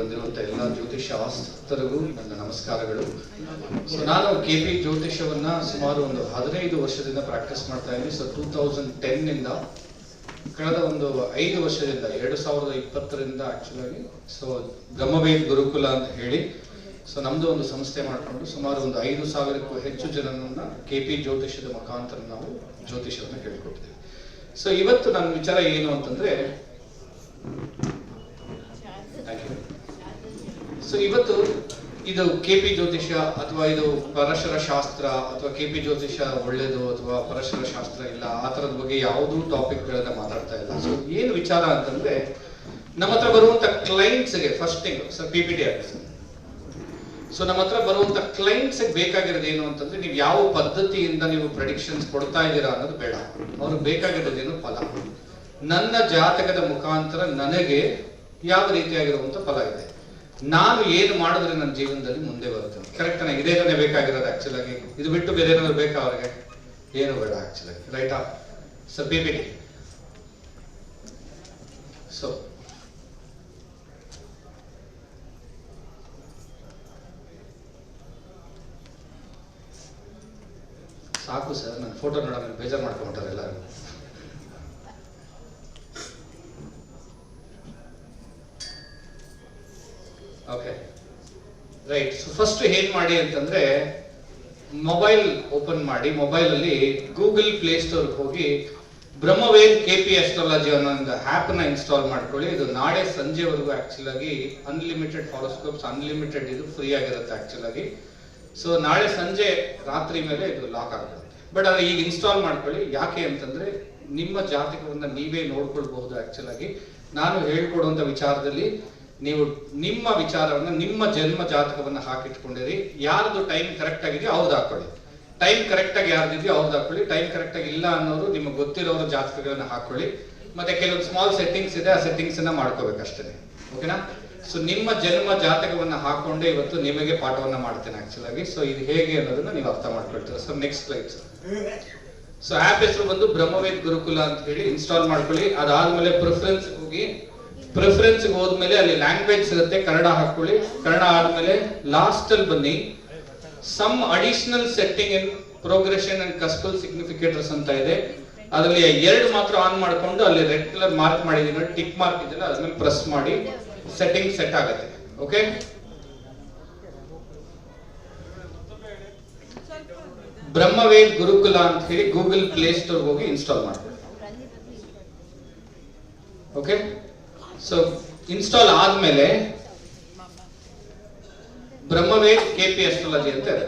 ಬಂದಿರುವಂತ ಎಲ್ಲ ಜ್ಯೋತಿಷ ಆಸಕ್ತರಿಗೂ ನನ್ನ ನಮಸ್ಕಾರಗಳು. ಸೊ ನಾನು ಕೆ ಪಿ ಜ್ಯೋತಿಷ್ಯವನ್ನ ಸುಮಾರು ಒಂದು ಹದಿನೈದು ವರ್ಷದಿಂದ ಪ್ರಾಕ್ಟೀಸ್ ಮಾಡ್ತಾ ಇದ್ದೀನಿ. ಸೊ ಟೂ ತೌಸಂಡ್ ಟೆನ್ನಿಂದ ಕಳೆದ ಒಂದು ಐದು ವರ್ಷದಿಂದ, ಎರಡು ಸಾವಿರದ ಇಪ್ಪತ್ತರಿಂದ ಆಕ್ಚುಲಾಗಿ ಸೊ ಬ್ರಹ್ಮವೇದ್ ಗುರುಕುಲ ಅಂತ ಹೇಳಿ ಸೊ ನಮ್ದು ಒಂದು ಸಂಸ್ಥೆ ಮಾಡಿಕೊಂಡು ಸುಮಾರು ಒಂದು ಐದು ಸಾವಿರಕ್ಕೂ ಹೆಚ್ಚು ಜನರನ್ನ ಕೆ ಪಿ ಜ್ಯೋತಿಷ್ಯದ ಮುಖಾಂತರ ನಾವು ಜ್ಯೋತಿಷ್ಯವನ್ನ ಕೇಳ್ಕೊಟ್ಟಿದ್ದೀವಿ. ಸೊ ಇವತ್ತು ನನ್ನ ವಿಚಾರ ಏನು ಅಂತಂದ್ರೆ ಸೊ ಇವತ್ತು ಇದು ಕೆ ಪಿ ಜ್ಯೋತಿಷ್ಯ ಅಥವಾ ಇದು ಪರಶರ ಶಾಸ್ತ್ರ ಅಥವಾ ಕೆ ಪಿ ಜ್ಯೋತಿಷ್ಯ ಒಳ್ಳೇದು ಅಥವಾ ಪರಶರ ಶಾಸ್ತ್ರ ಇಲ್ಲ, ಆ ತರದ ಬಗ್ಗೆ ಯಾವುದೂ ಟಾಪಿಕ್ ಗಳನ್ನ ಮಾತಾಡ್ತಾ ಇಲ್ಲ. ಸೊ ಏನು ವಿಚಾರ ಅಂತಂದ್ರೆ, ನಮ್ಮ ಹತ್ರ ಬರುವಂತ ಕ್ಲೈಂಟ್ಸ್ಗೆ first thing sir P P T so ನಮ್ಮ ಹತ್ರ ಬರುವಂತ ಕ್ಲೈಂಟ್ಸ್ ಬೇಕಾಗಿರೋದು ಏನು ಅಂತಂದ್ರೆ, ನೀವು ಯಾವ ಪದ್ಧತಿಯಿಂದ ನೀವು ಪ್ರೆಡಿಕ್ಷನ್ಸ್ ಕೊಡ್ತಾ ಇದ್ದೀರಾ ಅನ್ನೋದು ಬೇಡ. ಅವ್ರಿಗೆ ಬೇಕಾಗಿರೋದೇನು ಫಲ. ನನ್ನ ಜಾತಕದ ಮುಖಾಂತರ ನನಗೆ ಯಾವ ರೀತಿಯಾಗಿರುವಂತ ಫಲ ಇದೆ. ನಾನು ಏನು ಮಾಡಿದ್ರೆ ನನ್ನ ಜೀವನದಲ್ಲಿ ಮುಂದೆ ಬರುತ್ತೆ ಕರೆಕ್ಟ್ ನನಗೆ ಇದೇ ತಾನೇ ಬೇಕಾಗಿರೋದು ಆಕ್ಚುಲ್ ಆಗಿ. ಇದು ಬಿಟ್ಟು ಬೇರೆ ಏನಾದ್ರು ಬೇಕಾ ಅವ್ರಿಗೆ? ಏನು ಬೇಡ ಆಕ್ಚುಲ್ ಆಗಿ. ಆಫ್ ಸೊ ಪಿ ಸೊ ಸಾಕು ಸರ್ ನನ್ನ ಫೋಟೋ ನೋಡೋಣ. ಬೇಜಾರು ಮಾಡ್ಕೊಂಡ್ರೆ ಎಲ್ಲರೂ. ಓಕೆ ರೈಟ್ ಸೊ ಫಸ್ಟ್ ಏನ್ ಮಾಡಿ ಅಂತಂದ್ರೆ ಮೊಬೈಲ್ ಓಪನ್ ಮಾಡಿ ಮೊಬೈಲ್ ಅಲ್ಲಿ ಗೂಗಲ್ ಪ್ಲೇ ಸ್ಟೋರ್ ಹೋಗಿ ಬ್ರಹ್ಮವೇದ್ ಕೆ ಪಿ ಅಸ್ಟ್ರಾಲಜಿ ಅನ್ನೋ ಒಂದು ಆಪ್ನ ಇನ್ಸ್ಟಾಲ್ ಮಾಡ್ಕೊಳ್ಳಿ. ಇದು ನಾಳೆ ಸಂಜೆವರೆಗೂ ಆಕ್ಚುಲ್ ಆಗಿ ಅನ್ಲಿಮಿಟೆಡ್ ಹಾರೋಸ್ಕೋಪ್ಸ್ ಅನ್ಲಿಮಿಟೆಡ್ ಇದು ಫ್ರೀ ಆಗಿರುತ್ತೆ ಆಕ್ಚುಲ್ ಆಗಿ. ಸೊ ನಾಳೆ ಸಂಜೆ ರಾತ್ರಿ ಮೇಲೆ ಇದು ಲಾಕ್ ಆಗುತ್ತೆ. ಬಟ್ ಅದು ಈಗ ಇನ್ಸ್ಟಾಲ್ ಮಾಡ್ಕೊಳ್ಳಿ. ಯಾಕೆ ಅಂತಂದ್ರೆ, ನಿಮ್ಮ ಜಾತಕವನ್ನ ನೀವೇ ನೋಡ್ಕೊಳ್ಬಹುದು ಆಕ್ಚುಲ್ ಆಗಿ. ನಾನು ಹೇಳ್ಕೊಡುವಂತ ವಿಚಾರದಲ್ಲಿ ನೀವು ನಿಮ್ಮ ವಿಚಾರವನ್ನ, ನಿಮ್ಮ ಜನ್ಮ ಜಾತಕವನ್ನು ಹಾಕಿಟ್ಕೊಂಡಿರಿ. ಯಾರದು ಟೈಮ್ ಕರೆಕ್ಟ್ ಆಗಿದೆಯೋ ಅವ್ರದ್ದು ಹಾಕೊಳ್ಳಿ. ಟೈಮ್ ಕರೆಕ್ಟ್ ಆಗಿ ಯಾರ್ದಿದೆಯೋ ಅವ್ರದ್ದು ಹಾಕೊಳ್ಳಿ. ಟೈಮ್ ಕರೆಕ್ಟ್ ಆಗಿ ಇಲ್ಲ ಅನ್ನೋರು ನಿಮಗೆ ಗೊತ್ತಿರೋರ ಜಾತಕಗಳನ್ನ ಹಾಕೊಳ್ಳಿ. ಮತ್ತೆ ಕೆಲವೊಂದು ಸ್ಮಾಲ್ ಸೆಟ್ಟಿಂಗ್ಸ್ ಇದೆ, ಆ ಸೆಟ್ಟಿಂಗ್ಸ್ ಅನ್ನ ಮಾಡ್ಕೋಬೇಕಷ್ಟೇ ಓಕೆನಾ ಸೊ ನಿಮ್ಮ ಜನ್ಮ ಜಾತಕವನ್ನು ಹಾಕೊಂಡೆ ಇವತ್ತು ನಿಮಗೆ ಪಾಠವನ್ನ ಮಾಡ್ತೇನೆ ಆಕ್ಚುಲ್ ಆಗಿ. ಸೊ ಇದು ಹೇಗೆ ಅನ್ನೋದನ್ನ ನೀವು ಅರ್ಥ ಮಾಡ್ಕೊಳ್ತೀರ? So next slide sir so app ಹೆಸರು ಬಂದು ಬ್ರಹ್ಮವೇದ್ ಗುರುಕುಲ ಅಂತ ಹೇಳಿ ಇನ್ಸ್ಟಾಲ್ ಮಾಡ್ಕೊಳ್ಳಿ. ಅದಾದ್ಮೇಲೆ ಪ್ರಿಫರೆನ್ಸ್ ಹೋಗಿ ಪ್ರಿಫರೆನ್ಸ್ ಹೋದ್ಮೇಲೆ ಅಲ್ಲಿ ಲ್ಯಾಂಗ್ವೇಜ್ ಇರುತ್ತೆ, ಕನ್ನಡ ಹಾಕೊಳ್ಳಿ. ಕನ್ನಡ ಆದ್ಮೇಲೆ ಲಾಸ್ಟ್ ಅಲ್ಲಿ ಬನ್ನಿ. Some additional setting in progression and cuspal significators ಅಂತ ಇದೆ. ಅದರಲ್ಲಿ ಎರಡು ಮಾತ್ರ ಆನ್ ಮಾಡ್ಕೊಂಡು ಅಲ್ಲಿ ರೆಡ್ ಕಲರ್ ಮಾರ್ಕ್ ಮಾಡಿದೀನಿ ಟಿಕ್ ಮಾರ್ಕ್ ಇದೆಯಲ್ಲ ಅದನ್ನ ಪ್ರೆಸ್ ಮಾಡಿ ಸೆಟ್ಟಿಂಗ್ ಸೆಟ್ ಆಗುತ್ತೆ. ಓಕೆ ಬ್ರಹ್ಮವೇದ್ ಗುರುಕುಲ ಅಂತ ಹೇಳಿ ಗೂಗಲ್ ಪ್ಲೇ ಸ್ಟೋರ್ ಹೋಗಿ ಇನ್ಸ್ಟಾಲ್ ಮಾಡ್ಕೊಳ್ಳಿ ಓಕೆ ಸೊ ಇನ್ಸ್ಟಾಲ್ ಆದ್ಮೇಲೆ ಬ್ರಹ್ಮವೇದ್ ಕೆ ಪಿ ಅಸ್ಟ್ರಾಲಜಿ ಅಂತ ಇದೆ.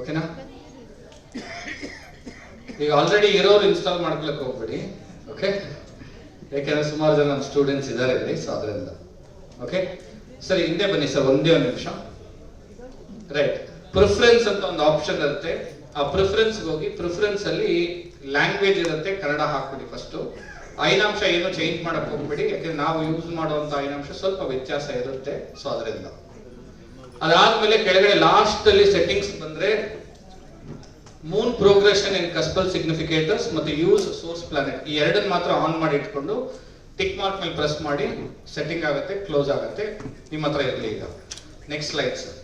ಓಕೆನಾ ಈಗ ಆಲ್ರೆಡಿ ಇರೋರು ಇನ್ಸ್ಟಾಲ್ ಮಾಡ್ಕೊಳಕ್ ಹೋಗ್ಬೇಡಿ. ಓಕೆ ಯಾಕೆಂದ್ರೆ ಸುಮಾರು ಜನ ನಮ್ಮ ಸ್ಟೂಡೆಂಟ್ಸ್ ಇದ್ದಾರೆ ಇಲ್ಲಿ ಸೊ ಅದರಿಂದ. ಓಕೆ ಸರಿ, ಹಿಂದೆ ಬನ್ನಿ ಸರ್, ಒಂದೇ ಒಂದು ನಿಮಿಷ. ರೈಟ್ ಪ್ರಿಫರೆನ್ಸ್ ಅಂತ ಒಂದು ಆಪ್ಷನ್ ಇರುತ್ತೆ. ಆ ಪ್ರಿಫರೆನ್ಸ್ ಹೋಗಿ ಪ್ರಿಫರೆನ್ಸ್ ಅಲ್ಲಿ ಲ್ಯಾಂಗ್ವೇಜ್ ಇರುತ್ತೆ, ಕನ್ನಡ ಹಾಕ್ಬಿಡಿ ಫಸ್ಟ್ ಐನಾಂಶ ಏನು ಚೇಂಜ್ ಮಾಡಕ್ ಹೋಗ್ಬೇಡಿ, ಯಾಕಂದ್ರೆ ನಾವು ಯೂಸ್ ಮಾಡುವಂತ ಐನಾಂಶ ಸ್ವಲ್ಪ ವ್ಯತ್ಯಾಸ ಇರುತ್ತೆ. ಸೊ ಅದರಿಂದ. ಅದಾದ್ಮೇಲೆ ಕೆಳಗಡೆ ಲಾಸ್ಟ್ ಅಲ್ಲಿ ಸೆಟ್ಟಿಂಗ್ಸ್ ಬಂದ್ರೆ moon progression in cuspal significators ಮತ್ತೆ ಯೂಸ್ ಸೋರ್ಸ್ ಪ್ಲಾನೆಟ್ ಈ ಎರಡನ್ನ ಮಾತ್ರ ಆನ್ ಮಾಡಿ ಇಟ್ಕೊಂಡು ಟಿಕ್ ಮಾರ್ಕ್ ಮೇಲೆ ಪ್ರೆಸ್ ಮಾಡಿ ಸೆಟ್ಟಿಂಗ್ ಆಗುತ್ತೆ ಕ್ಲೋಸ್ ಆಗುತ್ತೆ. ನಿಮ್ಮ ಹತ್ರ ಇರಲಿ ಈಗ. ನೆಕ್ಸ್ಟ್ ಸ್ಲೈಡ್ ಸರ್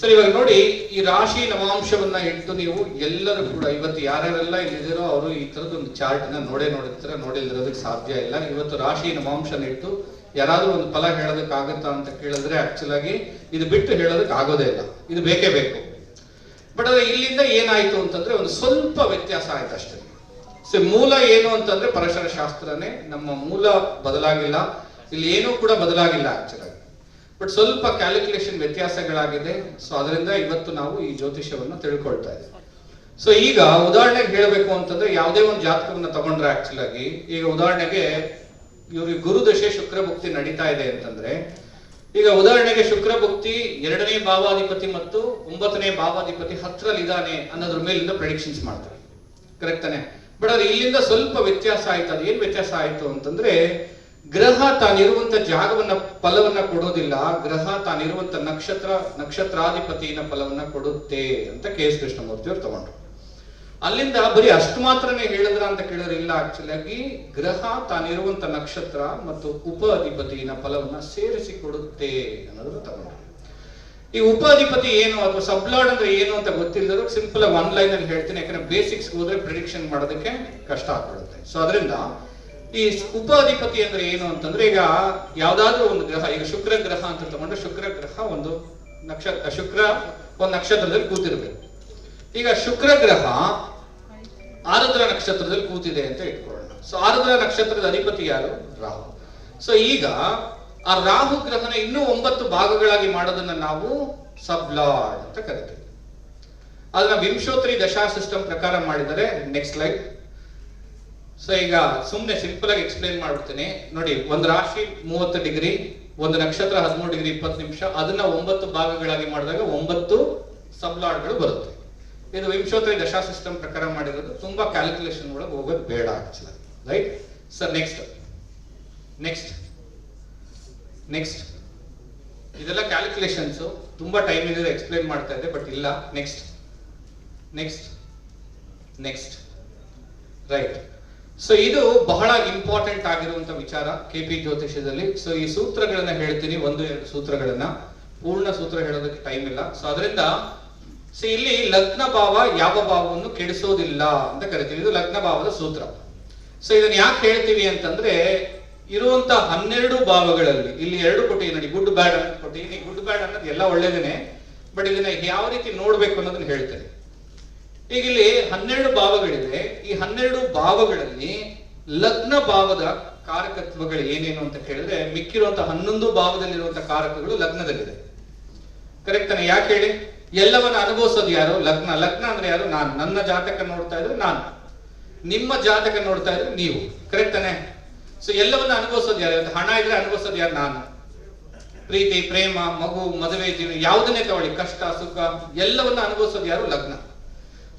ಸರ್, ಇವಾಗ ನೋಡಿ, ಈ ರಾಶಿ ನವಾಂಶವನ್ನ ಇಟ್ಟು ನೀವು ಎಲ್ಲರೂ ಕೂಡ, ಇವತ್ತು ಯಾರ್ಯಾರೆಲ್ಲ ಇಲ್ಲಿದ್ದೀರೋ ಅವರು ಈ ತರದ ಒಂದು ಚಾರ್ಟ್ನ ನೋಡೇ ನೋಡಿರ್ತಾರೆ, ನೋಡಿಲ್ದಿರೋದಕ್ಕೆ ಸಾಧ್ಯ ಇಲ್ಲ. ಇವತ್ತು ರಾಶಿ ನವಾಂಶನ ಇಟ್ಟು ಯಾರಾದ್ರೂ ಒಂದು ಫಲ ಹೇಳೋದಕ್ಕೆ ಆಗುತ್ತಾ ಅಂತ ಕೇಳಿದ್ರೆ ಆಕ್ಚುಲ್ ಆಗಿ ಇದು ಬಿಟ್ಟು ಹೇಳೋದಕ್ಕೆ ಆಗೋದೇ ಇಲ್ಲ. ಇದು ಬೇಕೇ ಬೇಕು. ಬಟ್ ಅದೇ ಇಲ್ಲಿಂದ ಏನಾಯ್ತು ಅಂತಂದ್ರೆ ಒಂದು ಸ್ವಲ್ಪ ವ್ಯತ್ಯಾಸ ಆಯ್ತು ಅಷ್ಟೇ. ಸೊ ಮೂಲ ಏನು ಅಂತಂದ್ರೆ ಪರಶರ ಶಾಸ್ತ್ರನೇ ನಮ್ಮ ಮೂಲ ಬದಲಾಗಿಲ್ಲ. ಇಲ್ಲಿ ಏನೂ ಕೂಡ ಬದಲಾಗಿಲ್ಲ ಆಕ್ಚುಲ್ ಬಟ್ ಸ್ವಲ್ಪ ಕ್ಯಾಲ್ಕುಲೇಷನ್ ವ್ಯತ್ಯಾಸಗಳಾಗಿದೆ. ಸೊ ಅದರಿಂದ ಇವತ್ತು ನಾವು ಈ ಜ್ಯೋತಿಷ್ಯವನ್ನು ತಿಳ್ಕೊಳ್ತಾ ಇದ್ದೀವಿ. ಸೊ ಈಗ ಉದಾಹರಣೆಗೆ ಹೇಳಬೇಕು ಅಂತಂದ್ರೆ ಯಾವುದೇ ಒಂದು ಜಾತಕವನ್ನು ತಗೊಂಡ್ರೆ ಆಕ್ಚುಲ್ ಆಗಿ, ಈಗ ಉದಾಹರಣೆಗೆ ಇವ್ರಿಗೆ ಗುರುದಶೆ ಶುಕ್ರ ಭುಕ್ತಿ ನಡೀತಾ ಇದೆ ಅಂತಂದ್ರೆ, ಈಗ ಉದಾಹರಣೆಗೆ ಶುಕ್ರ ಭುಕ್ತಿ ಎರಡನೇ ಭಾವಾಧಿಪತಿ ಮತ್ತು ಒಂಬತ್ತನೇ ಭಾವಾಧಿಪತಿ ಹತ್ರಲಿದ್ದಾನೆ ಅನ್ನೋದ್ರ ಮೇಲಿಂದ ಪ್ರೆಡಿಕ್ಷನ್ಸ್ ಮಾಡ್ತಾರೆ. ಕರೆಕ್ಟ್ ತಾನೆ? ಬಟ್ ಅದು ಇಲ್ಲಿಂದ ಸ್ವಲ್ಪ ವ್ಯತ್ಯಾಸ ಆಯ್ತು. ಅದು ಏನ್ ವ್ಯತ್ಯಾಸ ಆಯ್ತು ಅಂತಂದ್ರೆ ಗ್ರಹ ತಾನಿರುವಂತ ಜಾಗವನ್ನ ಫಲವನ್ನ ಕೊಡೋದಿಲ್ಲ, ಗ್ರಹ ತಾನಿರುವಂತ ನಕ್ಷತ್ರ, ನಕ್ಷತ್ರಾಧಿಪತಿನ ಫಲವನ್ನ ಕೊಡುತ್ತೆ ಅಂತ ಕೆ ಎಸ್ ಕೃಷ್ಣಮೂರ್ತಿ ಅವರು ತಗೊಂಡ್ರು. ಅಲ್ಲಿಂದ ಬರೀ ಅಷ್ಟು ಮಾತ್ರನೇ ಹೇಳಿದ್ರ ಅಂತ ಕೇಳಿದ್ರೆ ಇಲ್ಲ ಆಕ್ಚುಲಿ ಆಗಿ, ಗ್ರಹ ತಾನಿರುವಂತ ನಕ್ಷತ್ರ ಮತ್ತು ಉಪ ಅಧಿಪತಿನ ಫಲವನ್ನ ಸೇರಿಸಿ ಕೊಡುತ್ತೆ ಅನ್ನೋದನ್ನ ತಗೊಂಡ್ರು. ಈ ಉಪ ಅಧಿಪತಿ ಏನು ಅಥವಾ ಸಬ್ಲಾಡ್ ಅಂದ್ರೆ ಏನು ಅಂತ ಗೊತ್ತಿಲ್ಲದ್ರು ಸಿಂಪಲ್ ಆಗಿ ಒನ್ ಲೈನ್ ಅಲ್ಲಿ ಹೇಳ್ತೀನಿ, ಯಾಕಂದ್ರೆ ಬೇಸಿಕ್ಸ್ ಹೋದ್ರೆ ಪ್ರಿಡಿಕ್ಷನ್ ಮಾಡೋದಕ್ಕೆ ಕಷ್ಟ ಆಗ್ಬಿಡುತ್ತೆ. ಸೊ ಅದರಿಂದ ಈ ಉಪಾಧಿಪತಿ ಅಂದ್ರೆ ಏನು ಅಂತಂದ್ರೆ ಈಗ ಯಾವ್ದಾದ್ರು ಒಂದು ಗ್ರಹ, ಈಗ ಶುಕ್ರ ಗ್ರಹ ಅಂತ ತಗೊಂಡ್ರೆ ಶುಕ್ರ ಗ್ರಹ ಒಂದು ನಕ್ಷತ್ರ ಶುಕ್ರ ಒಂದು ನಕ್ಷತ್ರದಲ್ಲಿ ಕೂತಿರ್ಬೇಕು. ಈಗ ಶುಕ್ರ ಗ್ರಹ ಆರುದ್ರ ನಕ್ಷತ್ರದಲ್ಲಿ ಕೂತಿದೆ ಅಂತ ಇಟ್ಕೊಳ್ಳೋಣ. ಸೊ ಆರುದ್ರ ನಕ್ಷತ್ರದ ಅಧಿಪತಿ ಯಾರು? ರಾಹು. ಸೊ ಈಗ ಆ ರಾಹು ಗ್ರಹನ ಇನ್ನೂ ಒಂಬತ್ತು ಭಾಗಗಳಾಗಿ ಮಾಡೋದನ್ನ ನಾವು ಸಬ್ಲಾಡ್ ಅಂತ ಕರಿತೀವಿ. ಅದನ್ನ ವಿಂಶೋತ್ರಿ ದಶಾ ಸಿಸ್ಟಮ್ ಪ್ರಕಾರ ಮಾಡಿದರೆ ನೆಕ್ಸ್ಟ್ ಸ್ಲೈಡ್ ಸೊ ಈಗ ಸುಮ್ಮನೆ ಸಿಂಪಲ್ ಆಗಿ ಎಕ್ಸ್ಪ್ಲೈನ್ ಮಾಡ್ಬಿಡ್ತೀನಿ. ನೋಡಿ, ಒಂದು ರಾಶಿ ಮೂವತ್ತು ಡಿಗ್ರಿ, ಒಂದು ನಕ್ಷತ್ರ ಹದಿಮೂರು ಡಿಗ್ರಿ ಇಪ್ಪತ್ತು ನಿಮಿಷ, ಅದನ್ನ ಒಂಬತ್ತು ಭಾಗಗಳಾಗಿ ಮಾಡಿದಾಗ ಒಂಬತ್ತು ಸಬ್ಲಾಡ್ಗಳು ಬರುತ್ತೆ. ಇದು ವಿಂಶೋತ್ತರಿ ದಶಾ ಸಿಸ್ಟಮ್ ಪ್ರಕಾರ ಮಾಡಿರೋದು. ತುಂಬಾ ಕ್ಯಾಲ್ಕುಲೇಷನ್ ಒಳಗೆ ಹೋಗೋದು ಬೇಡ actually right sir next next next ಇದೆಲ್ಲ ಕ್ಯಾಲ್ಕುಲೇಷನ್ಸ್ ತುಂಬಾ ಟೈಮ್ ಇದೆ ಎಕ್ಸ್ಪ್ಲೈನ್ ಮಾಡ್ತಾ ಇದೆ ಬಟ್ ಇಲ್ಲ. Next next next right so ಇದು ಬಹಳ ಇಂಪಾರ್ಟೆಂಟ್ ಆಗಿರುವಂತ ವಿಚಾರ ಕೆ ಪಿ ಜ್ಯೋತಿಷ್ಯದಲ್ಲಿ. ಸೊ ಈ ಸೂತ್ರಗಳನ್ನ ಹೇಳ್ತೀನಿ, ಒಂದು, ಎರಡು ಸೂತ್ರಗಳನ್ನ. ಪೂರ್ಣ ಸೂತ್ರ ಹೇಳೋದಕ್ಕೆ ಟೈಮ್ ಇಲ್ಲ. ಸೊ ಅದರಿಂದ ಸೊ ಇಲ್ಲಿ ಲಗ್ನ ಭಾವ ಯಾವ ಭಾವವನ್ನು ಕೆಡಿಸೋದಿಲ್ಲ ಅಂತ ಕರಿತೀವಿ. ಇದು ಲಗ್ನ ಭಾವದ ಸೂತ್ರ. ಸೊ ಇದನ್ನ ಯಾಕೆ ಹೇಳ್ತೀವಿ ಅಂತಂದ್ರೆ, ಇರುವಂತ ಹನ್ನೆರಡು ಭಾವಗಳಲ್ಲಿ, ಇಲ್ಲಿ ಎರಡು ಕೊಟ್ಟಿದ್ದೀನಿ ನೋಡಿ ಗುಡ್, ಬ್ಯಾಡ್ ಅಂತ ಕೊಟ್ಟಿದ್ದೀನಿ ಗುಡ್, ಬ್ಯಾಡ್ ಅನ್ನೋದು ಎಲ್ಲ ಒಳ್ಳೇದೇನೆ, ಬಟ್ ಇದನ್ನ ಯಾವ ರೀತಿ ನೋಡ್ಬೇಕು ಅನ್ನೋದನ್ನ ಹೇಳ್ತೇನೆ. ಈಗ ಇಲ್ಲಿ ಹನ್ನೆರಡು ಭಾವಗಳಿದೆ ಈ ಹನ್ನೆರಡು ಭಾವಗಳಲ್ಲಿ ಲಗ್ನ ಭಾವದ ಕಾರಕತ್ವಗಳು ಏನೇನು ಅಂತ ಕೇಳಿದ್ರೆ ಮಿಕ್ಕಿರುವಂತಹ ಹನ್ನೊಂದು ಭಾವದಲ್ಲಿರುವಂತಹ ಕಾರಕಗಳು ಲಗ್ನದಲ್ಲಿದೆ. ಕರೆಕ್ಟ್ ತಾನೆ? ಯಾಕೆ ಹೇಳಿ? ಎಲ್ಲವನ್ನ ಅನುಭವಿಸೋದು ಯಾರು? ಲಗ್ನ. ಲಗ್ನ ಅಂದ್ರೆ ಯಾರು? ನಾನು. ನನ್ನ ಜಾತಕ ನೋಡ್ತಾ ಇದ್ರೆ ನಾನು. ನಿಮ್ಮ ಜಾತಕ ನೋಡ್ತಾ ಇದ್ರೆ ನೀವು. ಕರೆಕ್ಟ್ ತಾನೆ? ಸೊ ಎಲ್ಲವನ್ನ ಅನುಭವಿಸೋದು ಯಾರು? ಹಣ ಇದ್ರೆ ಅನುಭವಿಸೋದು ಯಾರು? ನಾನು. ಪ್ರೀತಿ, ಪ್ರೇಮ, ಮಗು, ಮದುವೆ, ಜೀವನ, ಯಾವುದನ್ನೇ ತಗೊಳ್ಳಿ. ಕಷ್ಟ, ಸುಖ, ಎಲ್ಲವನ್ನ ಅನುಭವಿಸೋದು ಯಾರು? ಲಗ್ನ.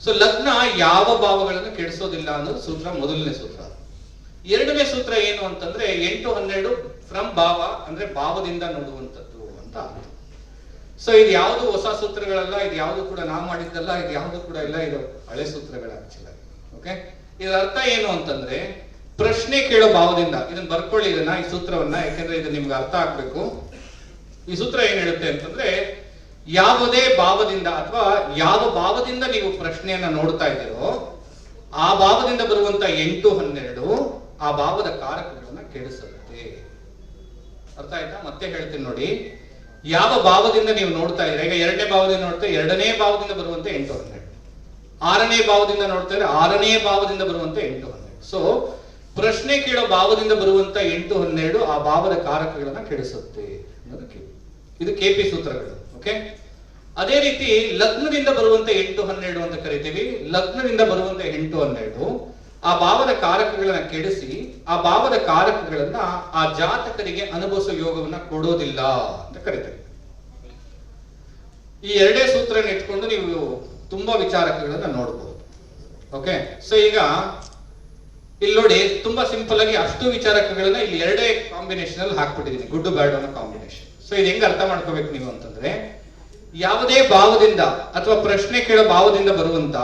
ಸೊ ಲಗ್ನ ಯಾವ ಭಾವಗಳನ್ನು ಕೆಡಿಸೋದಿಲ್ಲ ಅನ್ನೋದು ಸೂತ್ರ, ಮೊದಲನೇ ಸೂತ್ರ. ಎರಡನೇ ಸೂತ್ರ ಏನು ಅಂತಂದ್ರೆ, ಎಂಟು ಹನ್ನೆರಡು ಫ್ರಮ್ ಭಾವ ಅಂದ್ರೆ ಭಾವದಿಂದ ನೋಡುವಂಥದ್ದು ಅಂತ ಸೊ ಇದು ಯಾವುದು ಹೊಸ ಸೂತ್ರಗಳಲ್ಲ, ಇದು ಯಾವುದು ಕೂಡ ನಾವು ಮಾಡಿದ್ದಲ್ಲ, ಇದು ಯಾವುದು ಕೂಡ ಇಲ್ಲ, ಇದು ಹಳೆ ಸೂತ್ರಗಳ ಓಕೆ ಇದರ ಅರ್ಥ ಏನು ಅಂತಂದ್ರೆ, ಪ್ರಶ್ನೆ ಕೇಳೋ ಭಾವದಿಂದ, ಇದನ್ನ ಬರ್ಕೊಳ್ಳಿ ಇದನ್ನ, ಈ ಸೂತ್ರವನ್ನ, ಯಾಕಂದ್ರೆ ಇದು ನಿಮ್ಗೆ ಅರ್ಥ ಆಗ್ಬೇಕು. ಈ ಸೂತ್ರ ಏನ್ ಹೇಳುತ್ತೆ ಅಂತಂದ್ರೆ ಯಾವುದೇ ಭಾವದಿಂದ ಅಥವಾ ಯಾವ ಭಾವದಿಂದ ನೀವು ಪ್ರಶ್ನೆಯನ್ನ ನೋಡ್ತಾ ಇದ್ದೀರೋ, ಆ ಭಾವದಿಂದ ಬರುವಂತ ಎಂಟು ಹನ್ನೆರಡು ಆ ಭಾವದ ಕಾರಕಗಳನ್ನ ಕೆಡಿಸುತ್ತೆ. ಅರ್ಥ ಆಯ್ತಾ? ಮತ್ತೆ ಹೇಳ್ತೀನಿ ನೋಡಿ. ಯಾವ ಭಾವದಿಂದ ನೀವು ನೋಡ್ತಾ ಇದ್ರೆ ಈಗ ಎರಡನೇ ಭಾವದಿಂದ ನೋಡ್ತಾ ಎರಡನೇ ಭಾವದಿಂದ ಬರುವಂತ ಎಂಟು ಹನ್ನೆರಡು. ಆರನೇ ಭಾವದಿಂದ ನೋಡ್ತಾ ಇದ್ರೆ ಆರನೇ ಭಾವದಿಂದ ಬರುವಂತ ಎಂಟು ಹನ್ನೆರಡು. ಸೊ ಪ್ರಶ್ನೆ ಕೇಳೋ ಭಾವದಿಂದ ಬರುವಂತ ಎಂಟು ಹನ್ನೆರಡು ಆ ಭಾವದ ಕಾರಕಗಳನ್ನ ಕೆಡಿಸುತ್ತೆ ಅನ್ನೋದಕ್ಕೆ ಇದು ಕೆಪಿ ಸೂತ್ರಗಳು. ಓಕೆ ಅದೇ ರೀತಿ ಲಗ್ನದಿಂದ ಬರುವಂತ ಎಂಟು ಹನ್ನೆರಡು ಅಂತ ಕರಿತೀವಿ. ಲಗ್ನದಿಂದ ಬರುವಂತ ಎಂಟು ಹನ್ನೆರಡು. ಆ ಭಾವದ ಕಾರಕಗಳನ್ನ ಕೆಡಿಸಿ, ಆ ಭಾವದ ಕಾರಕಗಳನ್ನ ಆ ಜಾತಕರಿಗೆ ಅನುಭವಿಸೋ ಯೋಗವನ್ನ ಕೊಡೋದಿಲ್ಲ ಅಂತ ಕರಿತೀವಿ. ಈ ಎರಡೇ ಸೂತ್ರನ ಇಟ್ಕೊಂಡು ನೀವು ತುಂಬಾ ವಿಚಾರಕಗಳನ್ನ ನೋಡಬಹುದು ಓಕೆ ಸೊ ಈಗ ಇಲ್ಲಿ ನೋಡಿ, ತುಂಬಾ ಸಿಂಪಲ್ ಆಗಿ ಅಷ್ಟು ವಿಚಾರಕಗಳನ್ನ ಇಲ್ಲಿ ಎರಡೇ ಕಾಂಬಿನೇಷನ್ ಅಲ್ಲಿ ಹಾಕ್ಬಿಟ್ಟಿದ್ದೀನಿ ಗುಡ್ ಬ್ಯಾಡ್ ಅನ್ನೋ ಕಾಂಬಿನೇಷನ್ ಸೊ ಇದು ಹೆಂಗ್ ಅರ್ಥ ಮಾಡ್ಕೋಬೇಕು ನೀವು ಅಂತಂದ್ರೆ, ಯಾವುದೇ ಭಾವದಿಂದ ಅಥವಾ ಪ್ರಶ್ನೆ ಕೇಳೋ ಭಾವದಿಂದ ಬರುವಂತ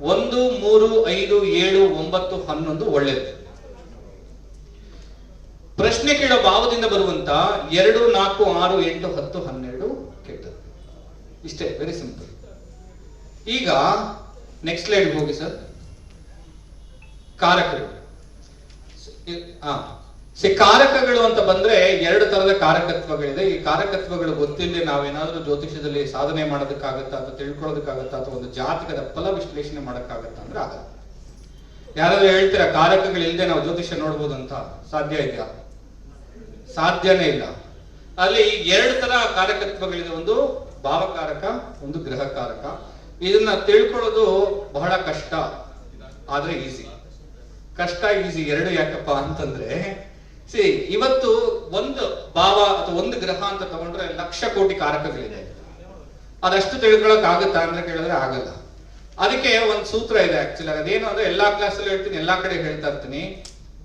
ಒಂದು, ಮೂರು, ಐದು, ಏಳು, ಒಂಬತ್ತು, ಹನ್ನೊಂದು ಒಳ್ಳೆಯದು ಪ್ರಶ್ನೆ ಕೇಳೋ ಭಾವದಿಂದ ಬರುವಂತ ಎರಡು, ನಾಲ್ಕು, ಆರು, ಎಂಟು, ಹತ್ತು, ಹನ್ನೆರಡು ಕೆಟ್ಟದ್ದು. ಇಷ್ಟೇ ವೆರಿ ಸಿಂಪಲ್ ಈಗ ನೆಕ್ಸ್ಟ್ ಸ್ಲೈಡ್ ಹೋಗಿ ಸರ್ ಕಾರಕರು. ಆ. ಸಿ ಕಾರಕಗಳು ಅಂತ ಬಂದ್ರೆ ಎರಡು ತರದ ಕಾರಕತ್ವಗಳಿದೆ. ಈ ಕಾರಕತ್ವಗಳು ಗೊತ್ತಿಲ್ಲದೆ ನಾವೇನಾದ್ರೂ ಜ್ಯೋತಿಷ್ಯದಲ್ಲಿ ಸಾಧನೆ ಮಾಡೋದಕ್ಕಾಗತ್ತಾ ಅಥವಾ ತಿಳ್ಕೊಳ್ಳೋದಕ್ಕಾಗತ್ತಾ ಅಥವಾ ಒಂದು ಜಾತಕದ ಫಲ ವಿಶ್ಲೇಷಣೆ ಮಾಡೋಕ್ಕಾಗತ್ತಾ ಅಂದ್ರೆ ಆಗಲ್ಲ. ಯಾರಾದ್ರೂ ಹೇಳ್ತೀರಾ, ಕಾರಕಗಳು ಇಲ್ಲದೆ ನಾವು ಜ್ಯೋತಿಷ್ಯ ಅಂತ ಸಾಧ್ಯ ಇದೆಯಾ? ಸಾಧ್ಯನೇ ಇಲ್ಲ. ಅಲ್ಲಿ ಎರಡು ತರ ಕಾರಕತ್ವಗಳಿದೆ. ಒಂದು ಭಾವಕಾರಕ, ಒಂದು ಗ್ರಹಕಾರಕ ಇದನ್ನ ತಿಳ್ಕೊಳ್ಳೋದು ಬಹಳ ಕಷ್ಟ, ಆದ್ರೆ ಈಸಿ ಕಷ್ಟ ಈಸಿ ಎರಡು ಯಾಕಪ್ಪ ಅಂತಂದ್ರೆ ಸಿ ಇವತ್ತು ಒಂದು ಭಾವ ಅಥವಾ ಒಂದು ಗ್ರಹ ಅಂತ ತಗೊಂಡ್ರೆ ಲಕ್ಷ ಕೋಟಿ ಕಾರಕಗಳಿದೆ. ಅದಷ್ಟು ತಿಳ್ಕೊಳಕ್ ಆಗುತ್ತಾ ಅಂದ್ರೆ ಕೇಳಿದ್ರೆ ಆಗಲ್ಲ. ಅದಕ್ಕೆ ಒಂದು ಸೂತ್ರ ಇದೆ ಆಕ್ಚುಲಿ ಅದೇನು ಅಂದ್ರೆ ಎಲ್ಲಾ ಕ್ಲಾಸಲ್ಲೂ ಹೇಳ್ತೀನಿ, ಎಲ್ಲಾ ಕಡೆ ಹೇಳ್ತಾ ಇರ್ತೀನಿ.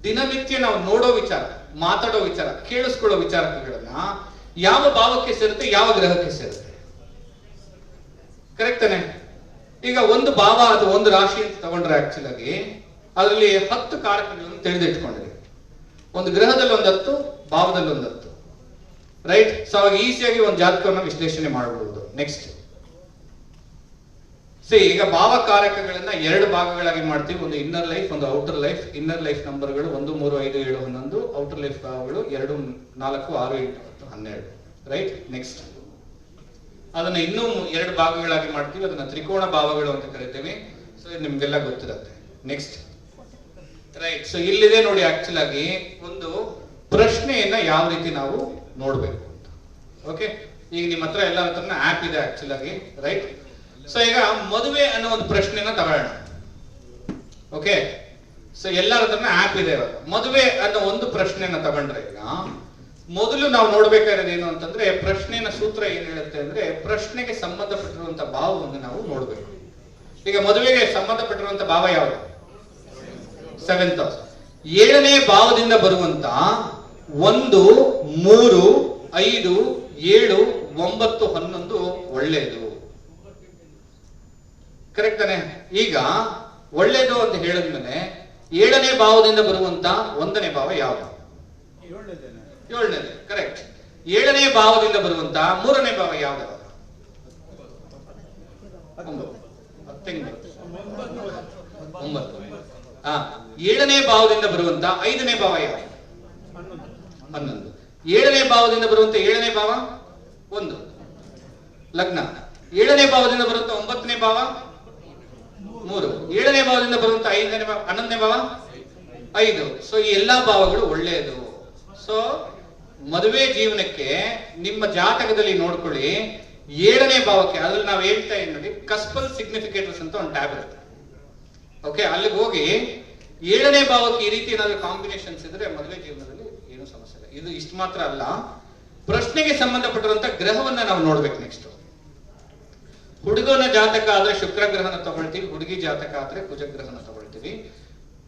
ದಿನನಿತ್ಯ ನಾವು ನೋಡೋ ವಿಚಾರ, ಮಾತಾಡೋ ವಿಚಾರ, ಕೇಳಿಸ್ಕೊಳ್ಳೋ ವಿಚಾರಗಳನ್ನ ಯಾವ ಭಾವಕ್ಕೆ ಸೇರುತ್ತೆ, ಯಾವ ಗ್ರಹಕ್ಕೆ ಸೇರುತ್ತೆ? ಕರೆಕ್ಟ್ ತಾನೆ? ಈಗ ಒಂದು ಭಾವ ಅಥವಾ ಒಂದು ರಾಶಿ ಅಂತ ತಗೊಂಡ್ರೆ ಆಕ್ಚುಲಾಗಿ ಅದರಲ್ಲಿ ಹತ್ತು ಕಾರಕಗಳನ್ನು ತಿಳಿದಿಟ್ಕೊಂಡ್ರಿ ಒಂದು ಗ್ರಹದಲ್ಲಿ ಒಂದು ಹತ್ತು, ಭಾವದಲ್ಲಿ ಒಂದು ಹತ್ತು. ರೈಟ್ ಸೊ ಅವಾಗ ಈಸಿಯಾಗಿ ಒಂದು ಜಾತಕವನ್ನು ವಿಶ್ಲೇಷಣೆ ಮಾಡಬಹುದು ನೆಕ್ಸ್ಟ್ ಸಿ ಈಗ ಭಾವಕಾರಕಗಳನ್ನ ಎರಡು ಭಾಗಗಳಾಗಿ ಮಾಡ್ತೀವಿ. ಒಂದು ಇನ್ನರ್ ಲೈಫ್ ಒಂದು ಔಟರ್ ಲೈಫ್ ಇನ್ನರ್ ಲೈಫ್ ನಂಬರ್ಗಳು ಒಂದು, ಮೂರು, ಐದು, ಏಳು, ಹನ್ನೊಂದು. ಔಟರ್ ಲೈಫ್ ಭಾವಗಳು ಎರಡು, ನಾಲ್ಕು, ಆರು, ಎಂಟು, ಹತ್ತು, ಹನ್ನೆರಡು. ರೈಟ್ ನೆಕ್ಸ್ಟ್ ಅದನ್ನ ಇನ್ನೂ ಎರಡು ಭಾಗಗಳಾಗಿ ಮಾಡ್ತೀವಿ. ಅದನ್ನ ತ್ರಿಕೋಣ ಭಾವಗಳು ಅಂತ ಕರಿತೀವಿ. ಸೊ ನಿಮ್ಗೆಲ್ಲ ಗೊತ್ತಿರುತ್ತೆ. ನೆಕ್ಸ್ಟ್ ರೈಟ್ ಸೊ ಇಲ್ಲಿದೆ ನೋಡಿ ಆಕ್ಚುಲ್ ಆಗಿ ಒಂದು ಪ್ರಶ್ನೆಯನ್ನ ಯಾವ ರೀತಿ ನಾವು ನೋಡ್ಬೇಕು ಅಂತ. ಓಕೆ ಈಗ ನಿಮ್ಮ ಹತ್ರ ಎಲ್ಲ ಹತ್ರ ಆಪ್ ಇದೆ ಆಕ್ಚುಲ್ ಆಗಿ ರೈಟ್ ಸೊ ಈಗ ಮದುವೆ ಅನ್ನೋ ಒಂದು ಪ್ರಶ್ನೆನ ತಗೊಳ್ಳೋಣ. ಓಕೆ ಸೊ ಎಲ್ಲರ ಹತ್ರನ ಆಪ್ ಇದೆ ಇವಾಗ. ಮದುವೆ ಅನ್ನೋ ಒಂದು ಪ್ರಶ್ನೆನ ತಗೊಂಡ್ರೆ ಈಗ, ಮೊದಲು ನಾವು ನೋಡ್ಬೇಕಾಗಿರೋದು ಏನು ಅಂತಂದ್ರೆ ಪ್ರಶ್ನೆನ ಸೂತ್ರ ಏನ್ ಹೇಳುತ್ತೆ ಅಂದ್ರೆ ಪ್ರಶ್ನೆಗೆ ಸಂಬಂಧಪಟ್ಟಿರುವಂತ ಭಾವವನ್ನು ನಾವು ನೋಡ್ಬೇಕು. ಈಗ ಮದುವೆಗೆ ಸಂಬಂಧಪಟ್ಟಿರುವಂತ ಭಾವ ಯಾವುದು? ಸೆವೆಂತ್ ಹೌಸ್ ಏಳನೇ ಭಾವದಿಂದ ಬರುವಂತ ಒಂದು, ಮೂರು, ಐದು, ಏಳು, ಒಂಬತ್ತು, ಹನ್ನೊಂದು ಒಳ್ಳೆಯದು. ಕರೆಕ್ಟ್ ಈಗ ಒಳ್ಳೇದು ಅಂತ ಹೇಳಿದ್ಮೇಲೆ ಏಳನೇ ಭಾವದಿಂದ ಬರುವಂತ ಒಂದನೇ ಭಾವ ಯಾವುದು? ಏಳನೇದು. ಕರೆಕ್ಟ್ ಏಳನೇ ಭಾವದಿಂದ ಬರುವಂತ ಮೂರನೇ ಭಾವ ಯಾವುದು? ಒಂಬತ್ತು. ಆ, ಏಳನೇ ಭಾವದಿಂದ ಬರುವಂತ ಐದನೇ ಭಾವ ಯಾವುದು? ಹನ್ನೊಂದು. ಏಳನೇ ಭಾವದಿಂದ ಬರುವಂತ ಏಳನೇ ಭಾವ? ಒಂದು. ಲಗ್ನ. ಏಳನೇ ಭಾವದಿಂದ ಬರುವಂತ ಒಂಬತ್ತನೇ ಭಾವ? ಮೂರು. ಏಳನೇ ಭಾವದಿಂದ ಬರುವಂತ ಐದನೇ ಭಾವ, ಹನ್ನೊಂದನೇ ಭಾವ? ಐದು. ಸೊ ಈ ಎಲ್ಲಾ ಭಾವಗಳು ಒಳ್ಳೆಯದು. ಸೊ ಮದುವೆ ಜೀವನಕ್ಕೆ ನಿಮ್ಮ ಜಾತಕದಲ್ಲಿ ನೋಡ್ಕೊಳ್ಳಿ, ಏಳನೇ ಭಾವಕ್ಕೆ, ಅದ್ರಲ್ಲಿ ನಾವು ಹೇಳ್ತಾ ಇದ್ದೀವಿ ಕಸ್ಪಲ್ ಸಿಗ್ನಿಫಿಕೇಟರ್ಸ್ ಅಂತ ಒಂದು ಟ್ಯಾಬ್ ಇರುತ್ತೆ. ಓಕೆ ಅಲ್ಲಿಗೆ ಹೋಗಿ ಏಳನೇ ಭಾವಕ್ಕೆ ಈ ರೀತಿ ಏನಾದ್ರು ಕಾಂಬಿನೇಷನ್ಸ್ ಇದ್ರೆ ಮದುವೆ ಜೀವನದಲ್ಲಿ ಏನು ಸಮಸ್ಯೆ ಇಲ್ಲ. ಇದು ಇಷ್ಟು ಮಾತ್ರ ಅಲ್ಲ. ಪ್ರಶ್ನೆಗೆ ಸಂಬಂಧಪಟ್ಟಿರುವಂತ ಗ್ರಹವನ್ನ ನಾವು ನೋಡ್ಬೇಕು ನೆಕ್ಸ್ಟ್ ಹುಡುಗನ ಜಾತಕ ಆದ್ರೆ ಶುಕ್ರ ಗ್ರಹನ ತಗೊಳ್ತೀವಿ, ಹುಡುಗಿ ಜಾತಕ ಆದ್ರೆ ಕುಜ ಗ್ರಹನ ತಗೊಳ್ತೀವಿ.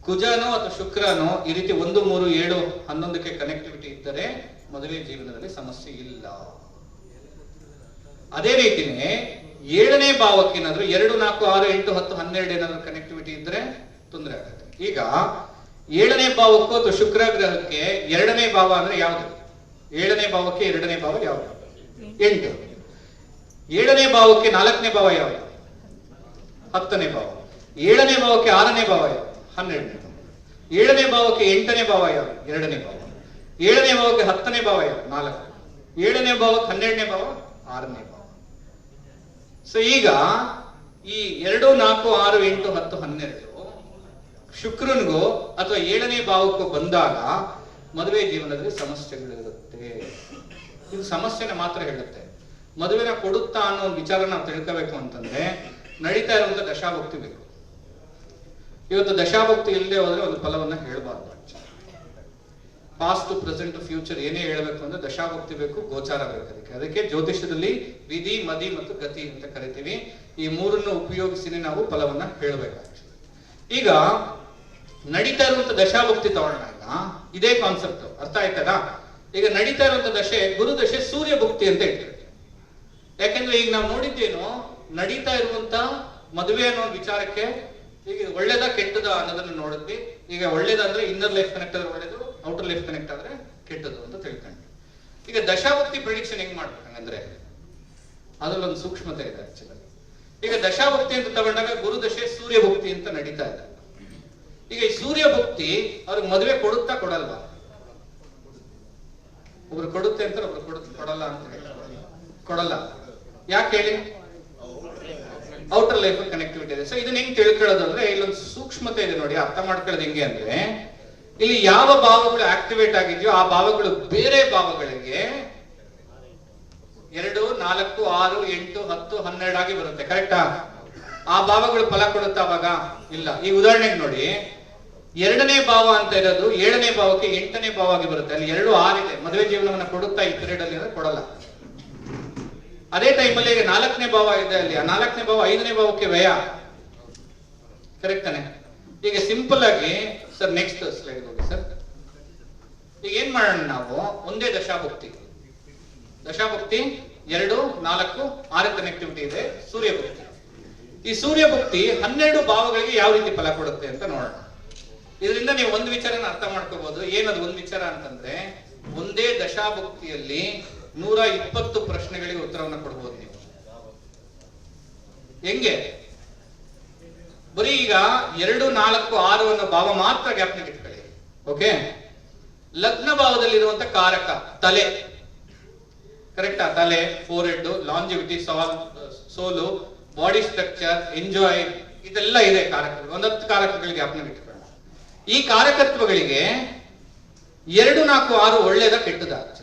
ಕುಜನೋ ಅಥವಾ ಶುಕ್ರನೋ ಈ ರೀತಿ ಒಂದು, ಮೂರು, ಏಳು, ಹನ್ನೊಂದಕ್ಕೆ ಕನೆಕ್ಟಿವಿಟಿ ಇದ್ದರೆ ಮದುವೆ ಜೀವನದಲ್ಲಿ ಸಮಸ್ಯೆ ಇಲ್ಲ. ಅದೇ ರೀತಿನೇ ಏಳನೇ ಭಾವಕ್ಕೆ ಏನಾದ್ರು ಎರಡು, ನಾಲ್ಕು, ಆರು, ಎಂಟು, ಹತ್ತು, ಹನ್ನೆರಡು ಏನಾದ್ರು ಕನೆಕ್ಟಿವಿಟಿ ಇದ್ರೆ ತೊಂದರೆ ಆಗುತ್ತೆ. ಈಗ ಏಳನೇ ಭಾವಕ್ಕೂ ಅಥವಾ ಶುಕ್ರ ಗ್ರಹಕ್ಕೆ ಎರಡನೇ ಭಾವ ಅಂದ್ರೆ ಯಾವುದು? ಏಳನೇ ಭಾವಕ್ಕೆ ಎರಡನೇ ಭಾವ ಯಾವುದು? ಎಂಟು. ಏಳನೇ ಭಾವಕ್ಕೆ ನಾಲ್ಕನೇ ಭಾವ ಯಾವುದು? ಹತ್ತನೇ ಭಾವ. ಏಳನೇ ಭಾವಕ್ಕೆ ಆರನೇ ಭಾವ ಯಾವುದು? ಹನ್ನೆರಡನೇ ಭಾವ. ಏಳನೇ ಭಾವಕ್ಕೆ ಎಂಟನೇ ಭಾವ ಯಾವುದು? ಎರಡನೇ ಭಾವ. ಏಳನೇ ಭಾವಕ್ಕೆ ಹತ್ತನೇ ಭಾವ ಯಾವುದು? ನಾಲ್ಕು. ಏಳನೇ ಭಾವಕ್ಕೆ ಹನ್ನೆರಡನೇ ಭಾವ? ಆರನೇ ಭಾವ. ಸೊ ಈಗ ಈ ಎರಡು, ನಾಲ್ಕು, ಆರು, ಎಂಟು, ಹತ್ತು, ಹನ್ನೆರಡು ಶುಕ್ರನಿಗೂ ಅಥವಾ ಏಳನೇ ಭಾವಕ್ಕೂ ಬಂದಾಗ ಮದುವೆ ಜೀವನದಲ್ಲಿ ಸಮಸ್ಯೆಗಳಿರುತ್ತೆ. ಇದು ಸಮಸ್ಯೆನ ಮಾತ್ರ ಹೇಳುತ್ತೆ. ಮದುವೆನ ಕೊಡುತ್ತಾ ಅನ್ನೋ ಒಂದು ವಿಚಾರ ನಾವು ತಿಳ್ಕೋಬೇಕು ಅಂತಂದ್ರೆ ನಡೀತಾ ಇರುವಂತ ದಶಾಭಕ್ತಿ ಬೇಕು. ಇವತ್ತು ದಶಾಭಕ್ತಿ ಇಲ್ಲದೆ ಹೋದ್ರೆ ಒಂದು ಫಲವನ್ನ ಹೇಳಬಾರ್ದು ಪಾಸ್ಟ್ ಪ್ರೆಸೆಂಟ್ ಫ್ಯೂಚರ್ ಏನೇ ಹೇಳಬೇಕು ಅಂದ್ರೆ ದಶಾಭಕ್ತಿ ಬೇಕು, ಗೋಚಾರ ಬೇಕು ಅದಕ್ಕೆ. ಅದಕ್ಕೆ ಜ್ಯೋತಿಷ್ಯದಲ್ಲಿ ವಿಧಿ, ಮದಿ ಮತ್ತು ಗತಿ ಅಂತ ಕರಿತೀವಿ. ಈ ಮೂರನ್ನು ಉಪಯೋಗಿಸಿನೇ ನಾವು ಫಲವನ್ನ ಹೇಳಬೇಕಾಗ್ತದೆ ಈಗ ನಡೀತಾ ಇರುವಂತ ದಶಾಭಕ್ತಿ ತಗೊಳ್ಳೋಣ ಇದೇ ಕಾನ್ಸೆಪ್ಟ್ ಅರ್ಥ ಆಯ್ತದಾ ಈಗ ನಡೀತಾ ಇರುವಂತ ದಶೆ, ಗುರು ದಶೆ ಸೂರ್ಯ ಭಕ್ತಿ ಅಂತ ಹೇಳ್ತೀವಿ. ಯಾಕಂದ್ರೆ ಈಗ ನಾವು ನೋಡಿದ್ದೇನು ನಡೀತಾ ಇರುವಂತ ಮದುವೆ ಅನ್ನೋ ವಿಚಾರಕ್ಕೆ ಈಗ ಒಳ್ಳೇದ ಕೆಟ್ಟದ ಅನ್ನೋದನ್ನ ನೋಡಿದ್ವಿ. ಈಗ ಒಳ್ಳೇದಂದ್ರೆ ಇನ್ನರ್ ಲೈಫ್ ಕನೆಕ್ಟ್ ಆದ್ರೆ ಒಳ್ಳೇದು ಔಟರ್ ಲೆಫ್ಟ್ ಕನೆಕ್ಟ್ ಆದ್ರೆ ಕೆಟ್ಟದ್ದು ಅಂತ ತಿಳ್ಕೊಂಡ್ವಿ. ಈಗ ದಶಾವರ್ತಿ ಪ್ರಿಡಿಕ್ಷನ್ ಹೆಂಗ್ ಮಾಡ್ಬೇಕು ಹಂಗಂದ್ರೆ ಅದ್ರಲ್ಲಿ ಒಂದು ಸೂಕ್ಷ್ಮತೆ ಇದೆ ಆಕ್ಚುಲಿ ಈಗ ದಶಾವರ್ತಿ ಅಂತ ತಗೊಂಡಾಗ ಗುರುದಶೆ ಸೂರ್ಯ ಭಕ್ತಿ ಅಂತ ನಡೀತಾ ಇದೆ. ಈಗ ಈ ಸೂರ್ಯ ಭಕ್ತಿ ಅವ್ರಿಗೆ ಮದುವೆ ಕೊಡುತ್ತಾ ಕೊಡಲ್ವಾ? ಒಬ್ರು ಕೊಡುತ್ತೆ ಅಂತ ಒಬ್ರು ಕೊಡುತ್ತೆ, ಕೊಡಲ್ಲ ಅಂತ ಹೇಳಿ. ಕೊಡಲ್ಲ. ಯಾಕೆ ಹೇಳಿ? ಔಟರ್ ಲೈಫ್ ಕನೆಕ್ಟಿವಿಟಿ ಇದೆ. ಸೊ ಇದನ್ನ ಹೆಂಗ್ ತಿಳ್ಕೊಳ್ಳೋದು ಅಂದ್ರೆ ಇಲ್ಲೊಂದು ಸೂಕ್ಷ್ಮತೆ ಇದೆ ನೋಡಿ, ಅರ್ಥ ಮಾಡ್ಕೊಳ್ಳೋದು ಹೆಂಗೆ ಅಂದ್ರೆ ಇಲ್ಲಿ ಯಾವ ಭಾವಗಳು ಆಕ್ಟಿವೇಟ್ ಆಗಿದೆಯೋ ಆ ಭಾವಗಳು ಬೇರೆ ಭಾವಗಳಿಗೆ ಎರಡು, ನಾಲ್ಕು, ಆರು, ಎಂಟು, ಹತ್ತು ಹನ್ನೆರಡು ಆಗಿ ಬರುತ್ತೆ. ಕರೆಕ್ಟಾ ಆ? ಭಾವಗಳು ಫಲ ಕೊಡುತ್ತಾ ಅವಾಗ? ಇಲ್ಲ. ಈ ಉದಾಹರಣೆಗೆ ನೋಡಿ. ಎರಡನೇ ಭಾವ ಅಂತ ಇರೋದು ಏಳನೇ ಭಾವಕ್ಕೆ ಎಂಟನೇ ಭಾವ ಆಗಿ ಬರುತ್ತೆ. ಅಲ್ಲಿ ಎರಡು ಆರಿದೆ ಮದುವೆ ಜೀವನವನ್ನು ಕೊಡುತ್ತಾ ಈ ಪೀರಿಯಡ್ ಅಲ್ಲಿ ಕೊಡಲ್ಲ. ಅದೇ ಟೈಮಲ್ಲಿ ನಾಲ್ಕನೇ ಭಾವ ಇದೆ ಅಲ್ಲಿ. ಆ ನಾಲ್ಕನೇ ಭಾವ ಐದನೇ ಭಾವಕ್ಕೆ ವ್ಯಯ. ಕರೆಕ್ಟ್ ತಾನೆ? ಈಗ ಸಿಂಪಲ್ ಆಗಿ ಸರ್ ನೆಕ್ಸ್ಟ್ ಸ್ಲೈಡ್ ಹೋಗಿ ಸರ್ ಈಗ ಏನ್ ಮಾಡೋಣ ನಾವು? ಒಂದೇ ದಶಾಭಕ್ತಿ. ದಶಾಭಕ್ತಿ ಎರಡು, ನಾಲ್ಕು, ಆರು ಕನೆಕ್ಟಿವಿಟಿ ಇದೆ ಸೂರ್ಯ ಭಕ್ತಿ ಈ ಸೂರ್ಯ ಭಕ್ತಿ ಹನ್ನೆರಡು ಭಾವಗಳಿಗೆ ಯಾವ ರೀತಿ ಫಲ ಕೊಡುತ್ತೆ ಅಂತ ನೋಡೋಣ. ಇದರಿಂದ ನೀವು ಒಂದು ವಿಚಾರನ ಅರ್ಥ ಮಾಡ್ಕೋಬಹುದು ಏನದು ಒಂದು ವಿಚಾರ ಅಂತಂದ್ರೆ, ಒಂದೇ ದಶಾಭಕ್ತಿಯಲ್ಲಿ ನೂರ ಇಪ್ಪತ್ತು ಪ್ರಶ್ನೆಗಳಿಗೆ ಉತ್ತರವನ್ನು ಕೊಡ್ಬೋದು ನೀವು. ಹೆಂಗೆ? ಬರೀ ಈಗ ಎರಡು, ನಾಲ್ಕು, ಆರು ಅನ್ನೋ ಭಾವ ಮಾತ್ರ ಜ್ಞಾಪನಕ್ಕೆ ಇಟ್ಕೊಳ್ಳಿ. ಓಕೆ ಲಗ್ನ ಭಾವದಲ್ಲಿರುವಂತ ಕಾರಕ, ತಲೆ. ಕರೆಕ್ಟಾ ತಲೆ ಫೋರ್ ಹೆಡ್ ಲಾಂಜಿವಿಟಿ ಸಾಲ್ ಸೋಲು ಬಾಡಿ ಸ್ಟ್ರಕ್ಚರ್ ಎಂಜಾಯ್ ಇದೆಲ್ಲ ಇದೆ ಕಾರಕಗಳು. ಒಂದತ್ತು ಕಾರಕಗಳಿಗೆ ಜ್ಞಾಪನ ಇಟ್ಕೊಳ್ಳೋಣ. ಈ ಕಾರಕತ್ವಗಳಿಗೆ ಎರಡು, ನಾಲ್ಕು, ಆರು ಒಳ್ಳೇದ, ಕೆಟ್ಟದ.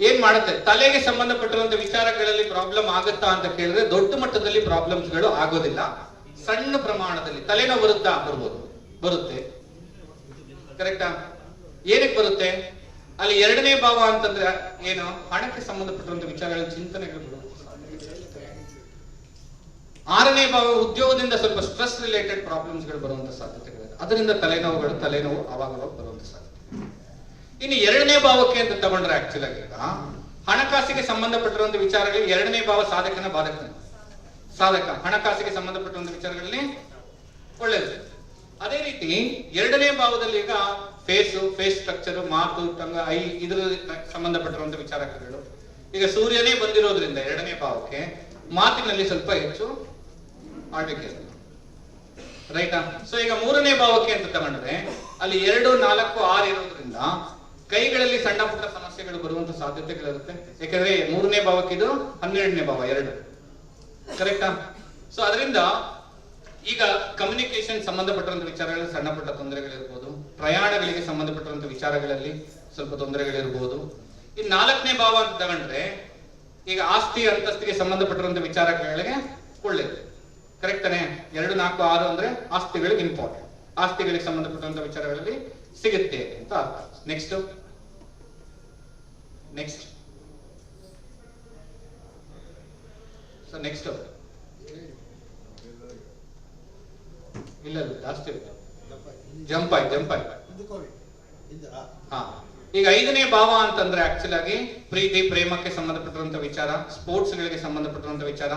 ಏನ್ ಮಾಡುತ್ತೆ? ತಲೆಗೆ ಸಂಬಂಧಪಟ್ಟಿರುವಂತ ವಿಚಾರಗಳಲ್ಲಿ ಪ್ರಾಬ್ಲಮ್ ಆಗುತ್ತಾ ಅಂತ ಕೇಳಿದ್ರೆ ದೊಡ್ಡ ಮಟ್ಟದಲ್ಲಿ ಪ್ರಾಬ್ಲಮ್ಸ್ಗಳು ಆಗೋದಿಲ್ಲ. ಸಣ್ಣ ಪ್ರಮಾಣದಲ್ಲಿ ತಲೆನೋವು ಬರುತ್ತಾ ಬರ್ಬೋದು. ಬರುತ್ತೆ. ಕರೆಕ್ಟಾ ಏನಕ್ಕೆ ಬರುತ್ತೆ? ಅಲ್ಲಿ ಎರಡನೇ ಭಾವ ಅಂತಂದ್ರೆ ಏನು? ಹಣಕ್ಕೆ ಸಂಬಂಧಪಟ್ಟಿರುವಂತ ವಿಚಾರಗಳ, ಚಿಂತನೆಗಳು. ಆರನೇ ಭಾವ ಉದ್ಯೋಗದಿಂದ ಸ್ವಲ್ಪ ಸ್ಟ್ರೆಸ್ ರಿಲೇಟೆಡ್ ಪ್ರಾಬ್ಲಮ್ಸ್ಗಳು ಬರುವಂತ ಸಾಧ್ಯತೆಗಳಿದೆ. ಅದರಿಂದ ತಲೆನೋವುಗಳು, ತಲೆನೋವು ಅವಾಗ ಅವಾಗ ಬರುವಂತ ಸಾಧ್ಯತೆ. ಇನ್ನು ಎರಡನೇ ಭಾವಕ್ಕೆ ಅಂತ ತಗೊಂಡ್ರೆ ಆಕ್ಚುಲ್ ಆಗಿ ಹಣಕಾಸಿಗೆ ಸಂಬಂಧಪಟ್ಟಿರುವಂತ ವಿಚಾರಗಳು ಎರಡನೇ ಭಾವ ಸಾಧಕನ ಬಾಧಕನ ಸಾಧಕ, ಹಣಕಾಸಿಗೆ ಸಂಬಂಧಪಟ್ಟಿರುವಂತ ವಿಚಾರಗಳಲ್ಲಿ ಒಳ್ಳೇದು. ಅದೇ ರೀತಿ ಎರಡನೇ ಭಾವದಲ್ಲಿ ಈಗ ಫೇಸು ಫೇಸ್ ಸ್ಟ್ರಕ್ಚರ್ ಮಾತು ತಂಗ ಐ, ಇದ್ರ ಸಂಬಂಧಪಟ್ಟಿರುವಂತ ವಿಚಾರಗಳು ಈಗ ಸೂರ್ಯನೇ ಬಂದಿರೋದ್ರಿಂದ ಎರಡನೇ ಭಾವಕ್ಕೆ ಮಾತಿನಲ್ಲಿ ಸ್ವಲ್ಪ ಹೆಚ್ಚು ಆಳ್ವಿಕೆ ರೈಟಾ? ಸೊ ಈಗ ಮೂರನೇ ಭಾವಕ್ಕೆ ಅಂತ ತಗೊಂಡ್ರೆ ಅಲ್ಲಿ ಎರಡು, ನಾಲ್ಕು, ಆರು ಇರೋದ್ರಿಂದ ಕೈಗಳಲ್ಲಿ ಸಣ್ಣ ಪುಟ್ಟ ಸಮಸ್ಯೆಗಳು ಬರುವಂತ ಸಾಧ್ಯತೆಗಳಿರುತ್ತೆ ಯಾಕಂದ್ರೆ ಮೂರನೇ ಭಾವಕ್ಕೆ ಇದು ಹನ್ನೆರಡನೇ ಭಾವ, ಎರಡು. ಕರೆಕ್ಟಾ ಸೊ ಅದರಿಂದ ಈಗ ಕಮ್ಯುನಿಕೇಶನ್ ಸಂಬಂಧಪಟ್ಟಂತ ವಿಚಾರಗಳಲ್ಲಿ ಸಣ್ಣ ಪುಟ್ಟ ತೊಂದರೆಗಳಿರ್ಬೋದು, ಪ್ರಯಾಣಗಳಿಗೆ ಸಂಬಂಧಪಟ್ಟಂತ ವಿಚಾರಗಳಲ್ಲಿ ಸ್ವಲ್ಪ ತೊಂದರೆಗಳಿರ್ಬೋದು. ಈ ನಾಲ್ಕನೇ ಭಾವ ಅಂತ ತಗೊಂಡ್ರೆ, ಈಗ ಆಸ್ತಿ, ಅಂತಸ್ತಿಗೆ ಸಂಬಂಧಪಟ್ಟಿರುವಂತ ವಿಚಾರಗಳಿಗೆ ಒಳ್ಳೇದು. ಕರೆಕ್ಟ್ ತಾನೆ? ಎರಡು, ನಾಲ್ಕು, ಆರು ಅಂದ್ರೆ ಆಸ್ತಿಗಳಿಗೆ ಇಂಪಾರ್ಟೆಂಟ್ ಆಸ್ತಿಗಳಿಗೆ ಸಂಬಂಧಪಟ್ಟಂತ ವಿಚಾರಗಳಲ್ಲಿ ಸಿಗುತ್ತೆ ಅಂತ ಅರ್ಥ. ನೆಕ್ಸ್ಟ್ ನೆಕ್ಸ್ಟ್ ಸೊ ನೆಕ್ಸ್ಟ್ ಇಲ್ಲ ಇಲ್ಲ ಜಾಸ್ತಿ ಜಂಪ್ ಆಯ್ತು ಜಂಪ್ ಆಯ್ತು. ಹಾ. ಈಗ ಐದನೇ ಭಾವ ಅಂತಂದ್ರೆ ಆಕ್ಚುಲ್ ಆಗಿ ಪ್ರೀತಿ ಪ್ರೇಮಕ್ಕೆ ಸಂಬಂಧಪಟ್ಟಿರುವಂತ ವಿಚಾರ ಸ್ಪೋರ್ಟ್ಸ್ ಗಳಿಗೆ ಸಂಬಂಧಪಟ್ಟಿರುವಂತ ವಿಚಾರ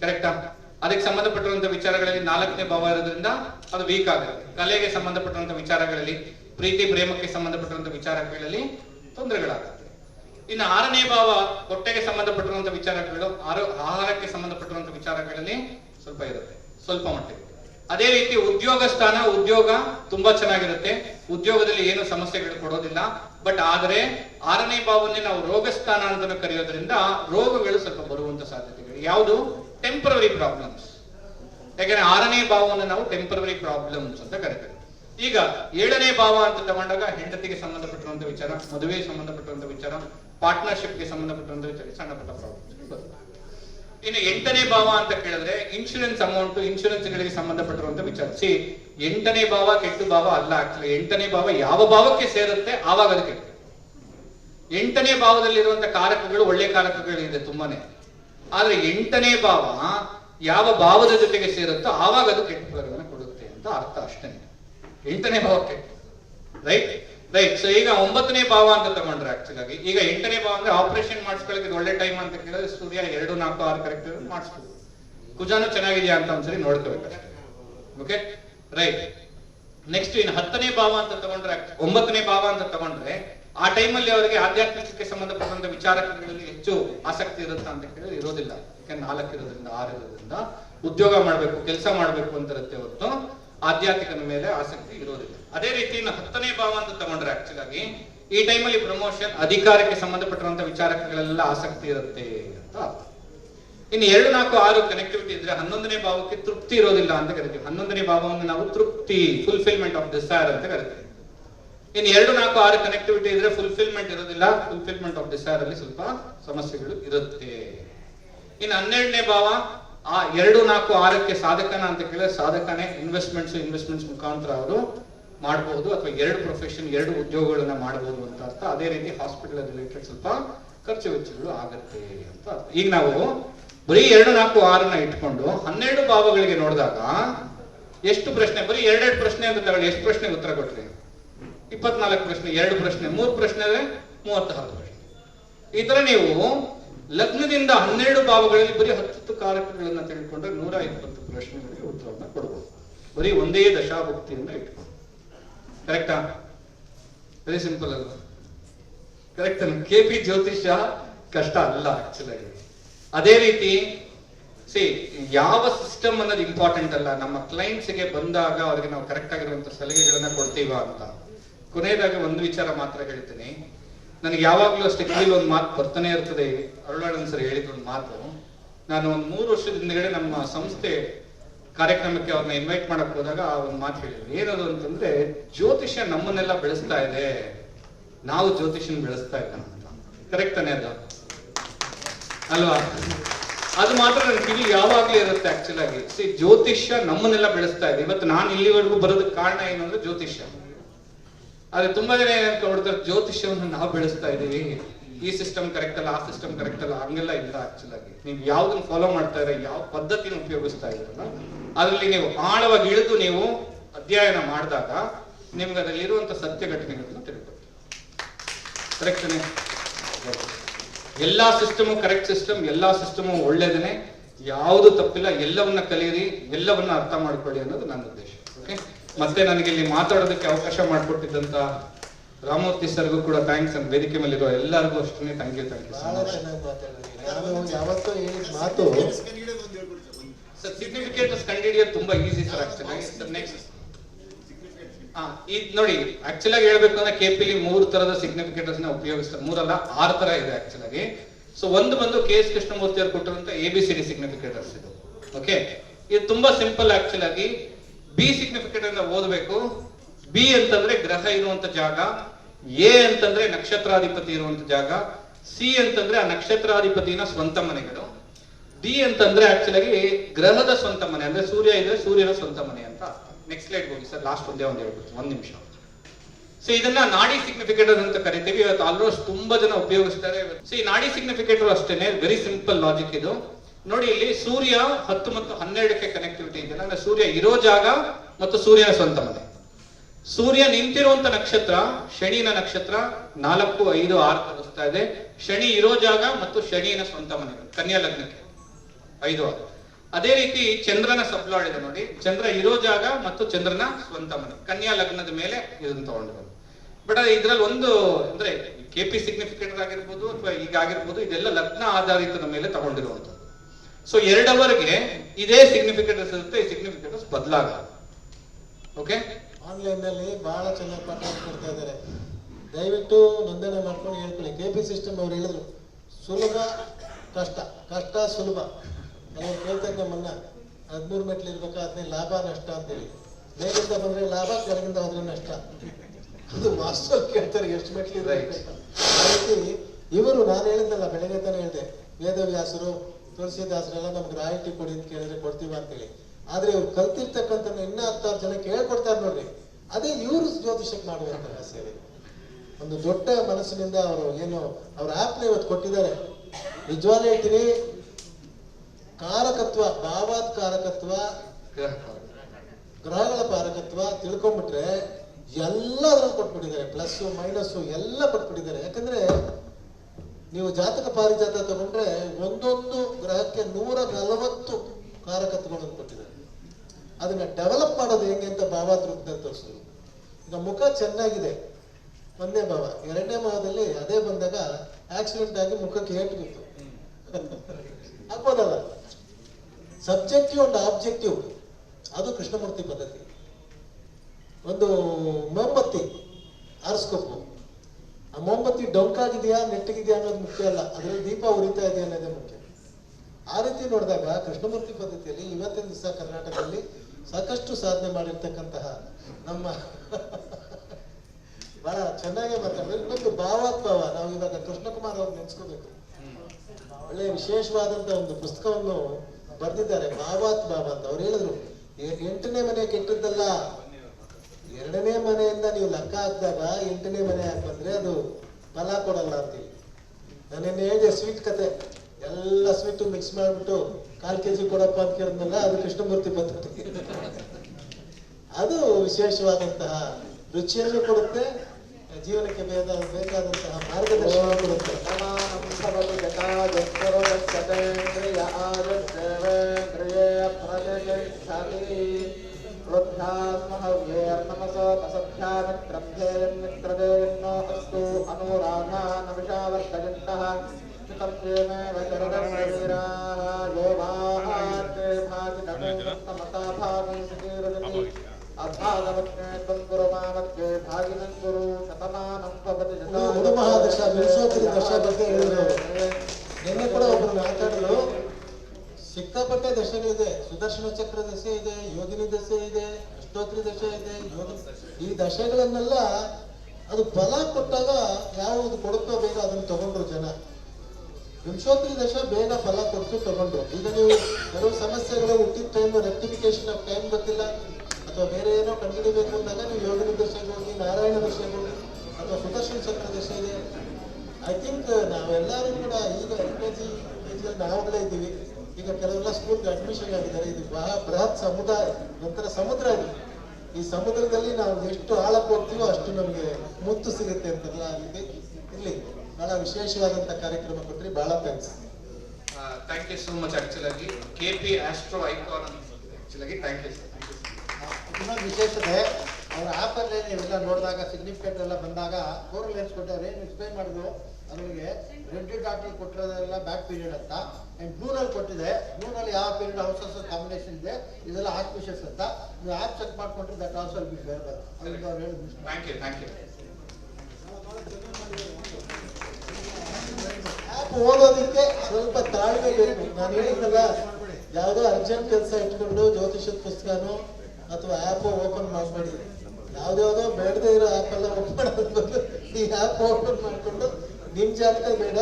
ಕರೆಕ್ಟಾ ಅದಕ್ಕೆ ಸಂಬಂಧಪಟ್ಟಿರುವಂತ ವಿಚಾರಗಳಲ್ಲಿ ನಾಲ್ಕನೇ ಭಾವ ಇರೋದ್ರಿಂದ ಅದು ವೀಕ್ ಆಗುತ್ತೆ ಕಲೆಗೆ ಸಂಬಂಧಪಟ್ಟಿರುವಂತ ವಿಚಾರಗಳಲ್ಲಿ ಪ್ರೀತಿ, ಪ್ರೇಮಕ್ಕೆ ಸಂಬಂಧಪಟ್ಟಂತ ವಿಚಾರಗಳಲ್ಲಿ ತೊಂದರೆಗಳಾಗುತ್ತೆ. ಇನ್ನು ಆರನೇ ಭಾವ, ಹೊಟ್ಟೆಗೆ ಸಂಬಂಧಪಟ್ಟಿರುವಂತ ವಿಚಾರಗಳು, ಆರೋ, ಆಹಾರಕ್ಕೆ ಸಂಬಂಧಪಟ್ಟಿರುವಂತ ವಿಚಾರಗಳಲ್ಲಿ ಸ್ವಲ್ಪ ಇರುತ್ತೆ, ಸ್ವಲ್ಪ ಮಟ್ಟಿಗೆ. ಅದೇ ರೀತಿ ಉದ್ಯೋಗ ಸ್ಥಾನ, ಉದ್ಯೋಗ ತುಂಬಾ ಚೆನ್ನಾಗಿರುತ್ತೆ. ಉದ್ಯೋಗದಲ್ಲಿ ಏನು ಸಮಸ್ಯೆಗಳು ಕೊಡೋದಿಲ್ಲ. ಬಟ್ ಆದರೆ ಆರನೇ ಭಾವನ್ನೇ ನಾವು ರೋಗ ಸ್ಥಾನ ಅಂತ ಕರೆಯೋದ್ರಿಂದ ರೋಗಗಳು ಸ್ವಲ್ಪ ಬರುವಂತ ಸಾಧ್ಯತೆಗಳು. ಯಾವುದು? ಟೆಂಪರರಿ ಪ್ರಾಬ್ಲಮ್ಸ್ ಯಾಕಂದ್ರೆ ಆರನೇ ಭಾವವನ್ನು ನಾವು ಟೆಂಪರರಿ ಪ್ರಾಬ್ಲಮ್ಸ್ ಅಂತ ಕರಿತೇವೆ. ಈಗ ಏಳನೇ ಭಾವ ಅಂತ ತಗೊಂಡಾಗ ಹೆಂಡತಿಗೆ ಸಂಬಂಧಪಟ್ಟಿರುವಂತ ವಿಚಾರ, ಮದುವೆಗೆ ಸಂಬಂಧಪಟ್ಟಿರುವಂತ ವಿಚಾರ ಪಾರ್ಟ್ನರ್ಶಿಪ್ಗೆ ಸಂಬಂಧಪಟ್ಟಿರುವಂತಹ ವಿಚಾರ ಸಣ್ಣ ಪುಟ್ಟ ಪ್ರಾಬ್ಲಮ್ ಇನ್ನು ಎಂಟನೇ ಭಾವ ಅಂತ ಕೇಳಿದ್ರೆ ಇನ್ಶೂರೆನ್ಸ್ ಅಮೌಂಟ್ ಇನ್ಶೂರೆನ್ಸ್ ಗಳಿಗೆ ಸಂಬಂಧಪಟ್ಟಿರುವಂತ ವಿಚಾರ. ಸಿ ಎಂಟನೇ ಭಾವ ಕೆಟ್ಟು ಭಾವ ಅಲ್ಲ ಆಗ್ತದೆ ಎಂಟನೇ ಭಾವ ಯಾವ ಭಾವಕ್ಕೆ ಸೇರುತ್ತೆ? ಆವಾಗ ಅದು ಕೆಟ್ಟ ಎಂಟನೇ ಭಾವದಲ್ಲಿರುವಂತ ಕಾರಕಗಳು ಒಳ್ಳೆ ಕಾರಕಗಳು ಇದೆ ತುಂಬಾನೇ. ಆದ್ರೆ ಎಂಟನೇ ಭಾವ ಯಾವ ಭಾವದ ಜೊತೆಗೆ ಸೇರುತ್ತೋ ಆವಾಗ ಅದು ಕೆಟ್ಟ ಫಲಗಳನ್ನು ಕೊಡುತ್ತೆ ಅಂತ ಅರ್ಥ ಅಷ್ಟೇ ಎಂಟನೇ ಭಾವಕ್ಕೆ. ರೈಟ್ ರೈಟ್ ಸೊ ಈಗ ಒಂಬತ್ತನೇ ಭಾವ ಅಂತ ತಗೊಂಡ್ರೆ ಆಕ್ಚುಲ್ ಆಗಿ, ಈಗ ಎಂಟನೇ ಭಾವ ಅಂದ್ರೆ ಆಪರೇಷನ್ ಮಾಡಿಸ್ಕೊಳ್ಳೋಕೆ ಒಳ್ಳೆ ಟೈಮ್ ಅಂತ ಕೇಳಿದ್ರೆ ಸೂರ್ಯ ಎರಡು, ನಾಲ್ಕು, ಆರು ಕರೆಕ್ಟ್ ಮಾಡಿಸ್ಬೋದು. ಕುಜಾನು ಚೆನ್ನಾಗಿದೆಯಾ ಅಂತ ಒಂದ್ಸರಿ ನೋಡ್ಕೋಬೇಕಷ್ಟೇ. ಓಕೆ ರೈಟ್ ನೆಕ್ಸ್ಟ್ ಇನ್ ಹತ್ತನೇ ಭಾವ ಅಂತ ತಗೊಂಡ್ರೆ ಒಂಬತ್ತನೇ ಭಾವ ಅಂತ ತಗೊಂಡ್ರೆ ಆ ಟೈಮಲ್ಲಿ ಅವರಿಗೆ ಆಧ್ಯಾತ್ಮಿಕಕ್ಕೆ ಸಂಬಂಧಪಟ್ಟಂತ ವಿಚಾರಗಳಲ್ಲಿ ಹೆಚ್ಚು ಆಸಕ್ತಿ ಇರುತ್ತಾ ಅಂತ ಕೇಳಿದ್ರೆ ಇರೋದಿಲ್ಲ. ಯಾಕಂದ್ರೆ ನಾಲ್ಕು ಇರೋದ್ರಿಂದ ಆರು ಇರೋದ್ರಿಂದ ಉದ್ಯೋಗ ಮಾಡಬೇಕು, ಕೆಲಸ ಮಾಡಬೇಕು ಅಂತ ಇರುತ್ತೆ ಹೊರತು ಆಧ್ಯಾತ್ಮಿಕನ ಮೇಲೆ ಆಸಕ್ತಿ ಇರೋದಿಲ್ಲ. ಅದೇ ರೀತಿ ಇನ್ನು ಹತ್ತನೇ ಭಾವ ಅಂತ ತಗೊಂಡ್ರೆ ಆಕ್ಚುಲ್ ಆಗಿ ಈ ಟೈಮಲ್ಲಿ ಪ್ರಮೋಷನ್ ಅಧಿಕಾರಕ್ಕೆ ಸಂಬಂಧಪಟ್ಟಿರುವಂತಹ ವಿಚಾರಗಳೆಲ್ಲ ಆಸಕ್ತಿ ಇರುತ್ತೆ ಅಂತ ಅರ್ಥ. ಇನ್ನು ಎರಡು ನಾಲ್ಕು ಆರು ಕನೆಕ್ಟಿವಿಟಿ ಇದ್ರೆ ಹನ್ನೊಂದನೇ ಭಾವಕ್ಕೆ ತೃಪ್ತಿ ಇರೋದಿಲ್ಲ ಅಂತ ಕರಿತೀವಿ. ಹನ್ನೊಂದನೇ ಭಾವವನ್ನು ನಾವು ತೃಪ್ತಿ ಫುಲ್ಫಿಲ್ಮೆಂಟ್ ಆಫ್ ಡಿಸೈರ್ ಅಂತ ಕರಿತೀವಿ. ಇನ್ನು ಎರಡು ನಾಲ್ಕು ಆರು ಕನೆಕ್ಟಿವಿಟಿ ಇದ್ರೆ ಫುಲ್ಫಿಲ್ಮೆಂಟ್ ಇರೋದಿಲ್ಲ ಫುಲ್ಫಿಲ್ಮೆಂಟ್ ಆಫ್ ಡಿಸೈರ್ ಅಲ್ಲಿ ಸ್ವಲ್ಪ ಸಮಸ್ಯೆಗಳು ಇರುತ್ತೆ. ಇನ್ನು ಹನ್ನೆರಡನೇ ಭಾವ ಆ ಎರಡು ನಾಲ್ಕು ಆರಕ್ಕೆ ಸಾಧಕನ ಅಂತ ಕೇಳಿದ್ರೆ ಸಾಧಕನೇ ಇನ್ವೆಸ್ಟ್ಮೆಂಟ್ಸ್ ಇನ್ವೆಸ್ಟ್ಮೆಂಟ್ಸ್ ಮುಖಾಂತರ ಅವರು ಮಾಡಬಹುದು ಅಥವಾ ಎರಡು ಪ್ರೊಫೆಷನ್ ಎರಡು ಉದ್ಯೋಗಗಳನ್ನ ಮಾಡಬಹುದು ಅಂತ ಅರ್ಥ. ಅದೇ ರೀತಿ ಹಾಸ್ಪಿಟಲ್ ರಿಲೇಟೆಡ್ ಸ್ವಲ್ಪ ಖರ್ಚು ವೆಚ್ಚಗಳು ಆಗುತ್ತೆ ಅಂತ ಅರ್ಥ. ಈಗ ನಾವು ಬರೀ ಎರಡು ನಾಲ್ಕು ಆರನ್ನ ಇಟ್ಕೊಂಡು ಹನ್ನೆರಡು ಭಾವಗಳಿಗೆ ನೋಡಿದಾಗ ಎಷ್ಟು ಪ್ರಶ್ನೆ? ಬರೀ ಎರಡೆರಡು ಪ್ರಶ್ನೆ ಅಂತ ತಗೊಳ್ಳಿ. ಎಷ್ಟು ಪ್ರಶ್ನೆ ಉತ್ತರ ಕೊಟ್ರಿ? ಇಪ್ಪತ್ನಾಲ್ಕು ಪ್ರಶ್ನೆ, ಎರಡು ಪ್ರಶ್ನೆ, ಮೂರು ಪ್ರಶ್ನೆ ಅಂದ್ರೆ ಮೂವತ್ತಾರು ಪ್ರಶ್ನೆ. ಈ ತರ ನೀವು ಲಗ್ನದಿಂದ ಹನ್ನೆರಡು ಭಾವಗಳಲ್ಲಿ ಬರೀ ಹತ್ತು ಕಾರಕಗಳನ್ನ ತಿಳ್ಕೊಂಡ್ರೆ ನೂರ ಇಪ್ಪತ್ತು ಪ್ರಶ್ನೆಗಳಿಗೆ ಉತ್ತರವನ್ನ ಕೊಡಬಹುದು ಬರೀ ಒಂದೇ ದಶಾಭುಕ್ತಿಯಿಂದ ಇಟ್ಕೊಂಡು. ಕರೆಕ್ಟಾ ವೆರಿ ಸಿಂಪಲ್ ಅಲ್ವಾ? ಕರೆಕ್ಟ್ ಕೆ ಪಿ ಜ್ಯೋತಿಷ್ಯ ಕಷ್ಟ ಅಲ್ಲ ಆಕ್ಚುಲಿ ಅದೇ ರೀತಿ ಸಿ ಯಾವ ಸಿಸ್ಟಮ್ ಅನ್ನೋದು ಇಂಪಾರ್ಟೆಂಟ್ ಅಲ್ಲ. ನಮ್ಮ ಕ್ಲೈಂಟ್ಸ್ಗೆ ಬಂದಾಗ ಅವ್ರಿಗೆ ನಾವು ಕರೆಕ್ಟ್ ಆಗಿರುವಂತ ಸಲಹೆಗಳನ್ನ ಕೊಡ್ತೀವ ಅಂತ. ಕೊನೆಯದಾಗಿ ಒಂದು ವಿಚಾರ ಮಾತ್ರ ಹೇಳ್ತೀನಿ. ನನಗೆ ಯಾವಾಗ್ಲೂ ಅಷ್ಟೇ ಕಿವಿಲಿ ಒಂದು ಮಾತು ಬರ್ತಾನೆ ಇರ್ತದೆ. ಅರುಳಾಡನ್ ಸರ್ ಹೇಳಿದ ಒಂದು ಮಾತು. ನಾನು ಒಂದು ಮೂರು ವರ್ಷದ ಹಿಂದೆ ನಮ್ಮ ಸಂಸ್ಥೆ ಕಾರ್ಯಕ್ರಮಕ್ಕೆ ಅವ್ರನ್ನ ಇನ್ವೈಟ್ ಮಾಡಕ್ ಹೋದಾಗ ಆ ಒಂದು ಮಾತು ಹೇಳಿದ್ರು. ಏನದು ಅಂತಂದ್ರೆ, ಜ್ಯೋತಿಷ್ಯ ನಮ್ಮನ್ನೆಲ್ಲ ಬೆಳೆಸ್ತಾ ಇದೆ. ನಾವು ಜ್ಯೋತಿಷನ್ ಬೆಳೆಸ್ತಾ ಇಲ್ಲ ಅಂತ. ಕರೆಕ್ಟ್ ತಾನೇ ಅದು? ಅಲ್ವಾ? ಅದು ಮಾತ್ರ ನನ್ನ ಕಿವಿ ಯಾವಾಗ್ಲೂ ಇರುತ್ತೆ ಆಕ್ಚುಲ್ ಆಗಿ. ಜ್ಯೋತಿಷ್ಯ ನಮ್ಮನ್ನೆಲ್ಲ ಬೆಳೆಸ್ತಾ ಇದೆ. ಇವತ್ತು ನಾನು ಇಲ್ಲಿವರೆಗೂ ಬರೋದಕ್ಕೆ ಕಾರಣ ಏನು ಅಂದ್ರೆ ಜ್ಯೋತಿಷ್ಯ. ಆದ್ರೆ ತುಂಬಾ ಜನ ಏನಂತ ಜ್ಯೋತಿಷ್ಯವನ್ನು ನಾವು ಬೆಳೆಸ್ತಾ ಇದ್ದೀವಿ ಈ ಸಿಸ್ಟಮ್ ಕರೆಕ್ಟ್ ಅಲ್ಲ, ಆ ಸಿಸ್ಟಮ್ ಕರೆಕ್ಟ್ ಅಲ್ಲ, ಹಂಗೆಲ್ಲ ಇಲ್ಲ ಆಕ್ಚುಲ್ ಆಗಿ. ನೀವು ಯಾವ್ದನ್ನ ಫಾಲೋ ಮಾಡ್ತಾ ಇದ್ರೆ ಯಾವ ಪದ್ಧತಿನ ಉಪಯೋಗಿಸ್ತಾ ಇದ್ದೀರಲ್ಲ, ಅದರಲ್ಲಿ ನೀವು ಆಳವಾಗಿ ಇಳಿದು ನೀವು ಅಧ್ಯಯನ ಮಾಡಿದಾಗ ನಿಮ್ಗೆ ಅದರಲ್ಲಿ ಇರುವಂತ ಸತ್ಯ ಘಟನೆಗಳನ್ನ ತಿಳ್ಕೊಳ್ತೀವಿ ಎಲ್ಲಾ ಸಿಸ್ಟಮು ಕರೆಕ್ಟ್ ಸಿಸ್ಟಮ್ ಎಲ್ಲಾ ಸಿಸ್ಟಮು ಒಳ್ಳೇದನ್ನೇ ಯಾವುದು ತಪ್ಪಿಲ್ಲ, ಎಲ್ಲವನ್ನ ಕಲಿಯಿರಿ, ಎಲ್ಲವನ್ನ ಅರ್ಥ ಮಾಡ್ಕೊಳ್ಳಿ ಅನ್ನೋದು ನನ್ನ ಉದ್ದೇಶ. ಓಕೆ ಮತ್ತೆ ನನಗೆ ಇಲ್ಲಿ ಮಾತಾಡೋದಕ್ಕೆ ಅವಕಾಶ ಮಾಡಿಕೊಟ್ಟಿದ್ದಂತ ರಾಮಮೂರ್ತಿ ಸರ್ಗೂ ಕೂಡ ಥ್ಯಾಂಕ್ಸ್ ಅಂತ ವೇದಿಕೆ ಮೇಲಿರೋ ಎಲ್ಲರಿಗೂ ಅಷ್ಟೇ ಥ್ಯಾಂಕ್ ಯು ಥ್ಯಾಂಕ್ ಯು ಮಾತು ಸರ್ ಸಿಗ್ನಿಫಿಕೇಟರ್ಸ್ ಕಂಡಿಡಿಯೋದು ತುಂಬಾ easy sir actually sir next ಇದು ನೋಡಿ ಆಕ್ಚುಲ್ ಆಗಿ ಹೇಳ್ಬೇಕು ಅಂದ್ರೆ ಕೆಪಿಲಿ ಮೂರು ತರದ ಸಿಗ್ನಿಫಿಕೇಟರ್ಸ್ನ ಉಪಯೋಗಿಸ್ತಾರೆ. ಮೂರಲ್ಲ, ಆರು ತರ ಇದೆ ಆಕ್ಚುಲ್ ಆಗಿ. ಸೊ ಒಂದು ಬಂದು ಕೆ ಎಸ್ ಕೃಷ್ಣಮೂರ್ತಿ ಅವರು ಕೊಟ್ಟಿರುವಂತ A B C D significators ಇದು. ಓಕೆ ಇದು ತುಂಬಾ ಸಿಂಪಲ್ ಆಕ್ಚುಲ್ ಆಗಿ ಬಿ ಸಿಗ್ನಿಫಿಕೆಂಟ್ ಅಂತ ಓದಬೇಕು. ಬಿ ಅಂತಂದ್ರೆ ಗ್ರಹ ಇರುವಂತ ಜಾಗ. ಎ ಅಂತಂದ್ರೆ ನಕ್ಷತ್ರಾಧಿಪತಿ ಇರುವಂತ ಜಾಗ. ಸಿ ಅಂತಂದ್ರೆ ಆ ನಕ್ಷತ್ರಾಧಿಪತಿನ ಸ್ವಂತ ಮನೆಗಳು. ಡಿ ಅಂತಂದ್ರೆ ಆಕ್ಚುಲ್ ಗ್ರಹದ ಸ್ವಂತ ಮನೆ, ಅಂದ್ರೆ ಸೂರ್ಯ ಇದ್ರೆ ಸೂರ್ಯನ ಸ್ವಂತ ಮನೆ ಅಂತ ನೆಕ್ಸ್ಟ್ ಸ್ಲೈಡ್ ಹೋಗಿ ಸರ್ ಲಾಸ್ಟ್ ಒಂದೇ ಒಂದು ಹೇಳ್ಬಿಟ್ಟು, ಒಂದ್ ನಿಮಿಷ. ಸೊ ಇದನ್ನ ನಾಡಿ ಸಿಗ್ನಿಫಿಕೇಟರ್ ಅಂತ ಕರಿತೀವಿ. ಇವತ್ತು ಆಲ್ಮೋಸ್ಟ್ ತುಂಬಾ ಜನ ಉಪಯೋಗಿಸ್ತಾರೆ. ಸೊ ಈ ನಾಡಿ ಸಿಗ್ನಿಫಿಕೇಟರ್ ಅಷ್ಟೇನೆ ವೆರಿ ಸಿಂಪಲ್ ಲಾಜಿಕ್ ಇದು. ನೋಡಿ ಇಲ್ಲಿ ಸೂರ್ಯ ಹತ್ತು ಮತ್ತು ಹನ್ನೆರಡಕ್ಕೆ ಕನೆಕ್ಟಿವಿಟಿ ಇದೆ. ಅಂದ್ರೆ ಸೂರ್ಯ ಇರೋ ಜಾಗ ಮತ್ತು ಸೂರ್ಯನ ಸ್ವಂತ ಮನೆ. ಸೂರ್ಯ ನಿಂತಿರುವಂತ ನಕ್ಷತ್ರ, ಶನಿನ ನಕ್ಷತ್ರ ನಾಲ್ಕು, ಐದು, ಆರು ತೋರಿಸ್ತಾ ಇದೆ. ಶನಿ ಇರೋ ಜಾಗ ಮತ್ತು ಶನಿನ ಸ್ವಂತ ಮನೆಗಳು, ಕನ್ಯಾ ಲಗ್ನಕ್ಕೆ. ಐದು, ಆರು. ಅದೇ ರೀತಿ ಚಂದ್ರನ ಸಬ್ಲಾಡ್ ಇದೆ ನೋಡಿ. ಚಂದ್ರ ಇರೋ ಜಾಗ ಮತ್ತು ಚಂದ್ರನ ಸ್ವಂತ ಮನೆ. ಕನ್ಯಾ ಲಗ್ನದ ಮೇಲೆ ಇದನ್ನ ತಗೊಂಡಿರೋದು. ಬಟ್ ಇದ್ರಲ್ಲಿ ಒಂದು ಅಂದ್ರೆ ಕೆ ಪಿ ಸಿಗ್ನಿಫಿಕೇಟರ್ ಆಗಿರ್ಬೋದು ಅಥವಾ ಈಗ ಆಗಿರ್ಬೋದು ಇದೆಲ್ಲ ಲಗ್ನ ಆಧಾರಿತದ ಮೇಲೆ ತಗೊಂಡಿರುವಂತದ್ದು ಸೊ ಅವರ್ಗೆ ಇದೇ ಸಿಗ್ನಿಫಿಕೇಟರ್ಸ್ ಇರುತ್ತೆ, ಈ ಸಿಗ್ನಿಫಿಕೇಟರ್ಸ್ ಬದಲಾಗಲ್ಲ. ಓಕೆ ಆನ್ಲೈನ್ನಲ್ಲಿ ಬಹಳ ಚೆನ್ನಾಗಿ ಪಾಠ ಕೊಡ್ತಾ ಇದ್ದಾರೆ. ದಯವಿಟ್ಟು ನೋಂದಣಿ ಮಾಡ್ಕೊಂಡು ಹೇಳ್ಕೊಳ್ಳಿ. ಕೆ ಪಿ ಸಿಸ್ಟಮ್ ಅವ್ರು ಹೇಳಿದ್ರು, ಸುಲಭ, ಕಷ್ಟ. ಕಷ್ಟ, ಸುಲಭ. ನಾವು ಕೇಳ್ತಾರೆ ನಮ್ಮನ್ನ ಹದಿಮೂರು ಮೆಟ್ಲು ಇರ್ಬೇಕು ಅದನ್ನೇ ಲಾಭ, ನಷ್ಟ ಅಂತೇಳಿ. ಮೇಲಿಂದ ಬಂದ್ರೆ ಲಾಭ, ಕೆಳಗಿಂದ ಹೋದ್ರೆ ನಷ್ಟ. ಅದು ಮಾಸ್ಟರ್ ಕೇಳ್ತಾರೆ ಎಷ್ಟು ಮೆಟ್ಲು ರೀತಿ ಇವರು, ನಾನು ಹೇಳಿದ್ನಲ್ಲ, ಬೆಳಗ್ಗೆ ತಾನೇ ಹೇಳಿದೆ, ವೇದವ್ಯಾಸರು ತುಳಸಿದಾಸರೆಲ್ಲ ನಮ್ಗೆ ರಾಯಲ್ಟಿ ಕೊಡಿ ಅಂತ ಕೇಳಿದ್ರೆ ಕೊಡ್ತೀವಿ ಅಂತೇಳಿ. ಆದ್ರೆ ಇವ್ರು ಕಲ್ತಿರ್ತಕ್ಕಂಥ ಇನ್ನ ಹತ್ತಾರು ಜನ ಕೇಳ್ಕೊಡ್ತಾರೆ ನೋಡ್ರಿ. ಅದೇ ಇವರು ಜ್ಯೋತಿಷಕ್ಕೆ ಮಾಡುವಂತಹ ಸೇವೆ ಒಂದು ದೊಡ್ಡ ಮನಸ್ಸಿನಿಂದ ಅವರು ಏನು ಅವ್ರ ಆಪ್ನ ಇವತ್ತು ಕೊಟ್ಟಿದ್ದಾರೆ. ನಿಜವಾಗ್ಲೂ ಹೇಳ್ತೀನಿ, ಕಾರಕತ್ವ ಭಾವಾತ್ ಕಾರಕತ್ವ, ಗ್ರಹಗಳ ಕಾರಕತ್ವ ತಿಳ್ಕೊಂಡ್ಬಿಟ್ರೆ ಎಲ್ಲ ಅದ್ರಲ್ಲಿ ಕೊಟ್ಬಿಟ್ಟಿದ್ದಾರೆ. ಪ್ಲಸ್ ಮೈನಸ್ ಎಲ್ಲ ಕೊಟ್ಬಿಟ್ಟಿದ್ದಾರೆ. ಯಾಕಂದ್ರೆ ನೀವು ಜಾತಕ ಪಾರಿಜಾತ ತಗೊಂಡ್ರೆ ಒಂದೊಂದು ಗ್ರಹಕ್ಕೆ ನೂರ ನಲವತ್ತು ಕಾರಕತ್ವಗಳನ್ನು ಕೊಟ್ಟಿದ್ದಾರೆ. ಅದನ್ನ ಡೆವಲಪ್ ಮಾಡೋದು ಹೆಂಗೆ ಅಂತ ಭಾವಾತ್ ರೂಪದಲ್ಲಿ ತೋರಿಸಿದ್ರು. ಈಗ ಮುಖ ಚೆನ್ನಾಗಿದೆ. ಒಂದನೇ ಭಾವ. ಎರಡನೇ ಭಾವದಲ್ಲಿ ಅದೇ ಬಂದಾಗ ಆಕ್ಸಿಡೆಂಟ್ ಆಗಿ ಮುಖಕ್ಕೆ ಏಟು ಬಿತ್ತು ಆಗ್ಬೋದಲ್ಲ ಸಬ್ಜೆಕ್ಟಿವ್ ಅಂಡ್ ಆಬ್ಜೆಕ್ಟಿವ್ ಅದು ಕೃಷ್ಣಮೂರ್ತಿ ಪದ್ಧತಿ. ಒಂದು ಮೊಂಬತ್ತಿ ಆರಿಸ್ಕೊಬೇಕು ಮೊಂಬತ್ತಿ ಡೊಂಕಾಗಿದೆಯಾ ನೆಟ್ಟಗಿದೆಯಾ ಅನ್ನೋದು ಮುಖ್ಯ ಅಲ್ಲ. ಅದರಲ್ಲಿ ದೀಪ ಉರಿತಾ ಇದೆಯಾ ಅನ್ನೋದೇ ಮುಖ್ಯ. ಆ ರೀತಿ ನೋಡಿದಾಗ ಕೃಷ್ಣಮೂರ್ತಿ ಪದ್ಧತಿಯಲ್ಲಿ ಇವತ್ತಿನ ದಿವಸ ಕರ್ನಾಟಕದಲ್ಲಿ ಸಾಕಷ್ಟು ಸಾಧನೆ ಮಾಡಿರ್ತಕ್ಕಂತಹ ನಮ್ಮ ಬಹಳ ಚೆನ್ನಾಗೇ ಮಾತಾಡಿದ್ರೆ ಇನ್ನೊಂದು ಭಾವಾತ್ಭಾವ ನಾವು ಇವಾಗ ಕೃಷ್ಣಕುಮಾರ್ ಅವ್ರು ನೆನ್ಸ್ಕೋಬೇಕು. ಒಳ್ಳೆ ವಿಶೇಷವಾದಂತ ಒಂದು ಪುಸ್ತಕವನ್ನು ಬರೆದಿದ್ದಾರೆ ಭಾವಾತ್ ಭಾವ ಅಂತ. ಅವ್ರು ಹೇಳಿದ್ರು ಎಂಟನೇ ಮನೆ ಕೆಟ್ಟದ್ದಲ್ಲ ಎರಡನೇ ಮನೆಯಿಂದ ನೀವು ಲೆಕ್ಕ ಹಾಕಿದಾಗ ಎಂಟನೇ ಮನೆ ಯಾಕೆ ಬಂದ್ರೆ ಅದು ಫಲ ಕೊಡಲ್ಲ ಅಂತೀವಿ. ನಾನೇನು ಹೇಳಿದೆ ಸ್ವೀಟ್ ಕತೆ. ಎಲ್ಲ ಸ್ವೀಟು ಮಿಕ್ಸ್ ಮಾಡಿಬಿಟ್ಟು ಕಾಲು ಕೆ ಜಿ ಕೊಡಪ್ಪ ಅಂತ ಕೇಳಿದ್ಮೇಲೆ ಅದು ಕೃಷ್ಣಮೂರ್ತಿ ಬಂದ್ಬಿಟ್ಟು ಅದು ವಿಶೇಷವಾದಂತಹ ರುಚಿಯನ್ನು ಕೊಡುತ್ತೆ, ಜೀವನಕ್ಕೆ ಬೇದ, ಬೇಕಾದಂತಹ ಮಾರ್ಗದರ್ಶನ ಕೊಡುತ್ತೆ. ಸದೇಂದ್ರಿಯ ्येन्मित्रदेन्नोऽस्तु अनुराधानविषावर्धयन्तः कृतं येनैव शरणवीराः यो भाते भागिनमता भागं सुधीरजति अभागवत्ने त्वं गुरुमावत्ये भागिनं गुरु शतमानं भवति शतादश विंशोत्तरदश निन्ने ಕೂಡ ಒಬ್ಬರು ಮಾತಾಡಲು ಸಿಕ್ಕಾಪಟ್ಟೆ ದಶೆಗಳಿದೆ. ಸುದರ್ಶನ ಚಕ್ರ ದಶೆ ಇದೆ, ಯೋಗಿನಿ ದಶೆ ಇದೆ, ಅಷ್ಟೋತ್ರಿ ದಶೆ ಇದೆ ಈ ದಶೆಗಳನ್ನೆಲ್ಲ ಅದು ಫಲ ಕೊಟ್ಟಾಗ ಯಾವುದು ಕೊಡುತ್ತೋ ಬೇಗ ಅದನ್ನು ತಗೊಂಡ್ರು ಜನ. ವಿಂಶೋತ್ರಿ ದಶ ಬೇಗ ಫಲ ಕೊಟ್ಟು ತಗೊಂಡ್ರು. ಈಗ ನೀವು ಕೆಲವು ಸಮಸ್ಯೆಗಳು ಹುಟ್ಟಿದ ಟೈಮ್ ರೆಕ್ಟಿಫಿಕೇಶನ್ ಆಫ್ ಟೈಮ್ ಗೊತ್ತಿಲ್ಲ. ಅಥವಾ ಬೇರೆ ಏನೋ ಕಂಡುಹಿಡಿಬೇಕು ಅಂದಾಗ ನೀವು ಯೋಗಿನಿ ದಶೆಗೆ ಹೋಗಿ, ನಾರಾಯಣ ದಶೆಗೆ ಹೋಗಿ, ಅಥವಾ ಸುದರ್ಶನ ಚಕ್ರ ದಶೆ ಇದೆ. ಐ ಥಿಂಕ್ ನಾವೆಲ್ಲರೂ ಕೂಡ ಈಗ ಎಲ್ ಕೆ ಜಿ ಕೆ ಜಿಯಲ್ಲಿ ನಾವುಗಳೇ ಇದ್ದೀವಿ. ಈಗ ಕೆಲವೆಲ್ಲ ಸ್ಕೂಲ್ಗೆ ಅಡ್ಮಿಷನ್ ಆಗಿದ್ದಾರೆ. ಇದು ಬಹಳ ಬೃಹತ್ ಸಮುದಾಯ ನಂತರ ಸಮುದ್ರ ಇದು ಈ ಸಮುದ್ರದಲ್ಲಿ ನಾವು ಎಷ್ಟು ಆಳಕ್ಕೆ ಹೋಗ್ತೀವೋ ಅಷ್ಟು ನಮಗೆ ಮುತ್ತು ಸಿಗುತ್ತೆ ಅಂತಲ್ಲ ಆಗಿದೆ ಇಲ್ಲಿ ಇರ್ಲಿ ಬಹಳ ವಿಶೇಷವಾದಂತ ಕಾರ್ಯಕ್ರಮ ಕೊಟ್ಟರೆ ಬಹಳ thanks thank you so much actual ಆಗಿ. K P astro icon actual ಆಗಿ. ಥ್ಯಾಂಕ್ ಯು ಸರ್ ಇನ್ನೊಂದು ವಿಶೇಷತೆ ಅವ್ರ ಆ್ಯಪಲ್ಲಿ ಇವೆಲ್ಲ ನೋಡಿದಾಗ ಸಿಗ್ನಿಫಿಕೆಂಟ್ ಎಲ್ಲ ಬಂದಾಗ ಕೋರ್ ಲೆನ್ಸ್ ಕೊಟ್ಟವ್ರೆ ಏನು ಎಕ್ಸ್ಪ್ಲೈನ್ ಮಾಡಿದ್ರು ಅವರಿಗೆ ರೆಡ್ ಡಾಕ್ಟರ್ ಕೊಟ್ಟಿರೋದೆಲ್ಲ ಬ್ಯಾಕ್ ಪೀರಿಯಡ್ ಅಂತ. ಆ್ಯಂಡ್ ಬ್ಲೂನಲ್ಲಿ ಕೊಟ್ಟಿದೆ. ಬ್ಲೂನಲ್ಲಿ ಯಾವ ಪೀರಿಯಡ್ ಹೌಸ್ ಹೌಸ್ ಕಾಂಬಿನೇಷನ್ ಇದೆ ಇದೆಲ್ಲ ಆಸ್ಪಿಷಸ್ ಅಂತ. ನೀವು ಆ್ಯಪ್ ಚೆಕ್ ಮಾಡ್ಕೊಂಡ್ರೆ that also be fair thank you thank you app ಓದೋದಕ್ಕೆ ಸ್ವಲ್ಪ ತಾಳ್ಮೆ ಬೇಕು. ನಾನು ಹೇಳಿದ್ನಲ್ಲ ಯಾವುದೋ ಅರ್ಜೆಂಟ್ ಕೆಲಸ ಇಟ್ಕೊಂಡು ಜ್ಯೋತಿಷದ ಪುಸ್ತಕನೋ ಅಥವಾ ಆ್ಯಪ್ ಓಪನ್ ಮಾಡಬೇಡಿ. ಯಾವುದ್ಯಾವುದೋ ಬೇಡದೇ ಇರೋ ಆ್ಯಪ್ ಎಲ್ಲ ಓಪನ್ ಮಾಡೋದ್ ಈ ಆ್ಯಪ್ ಓಪನ್ ಮಾಡಿಕೊಂಡು ನಿಮ್ಮ ಜಾತಕ ಬೇಡ,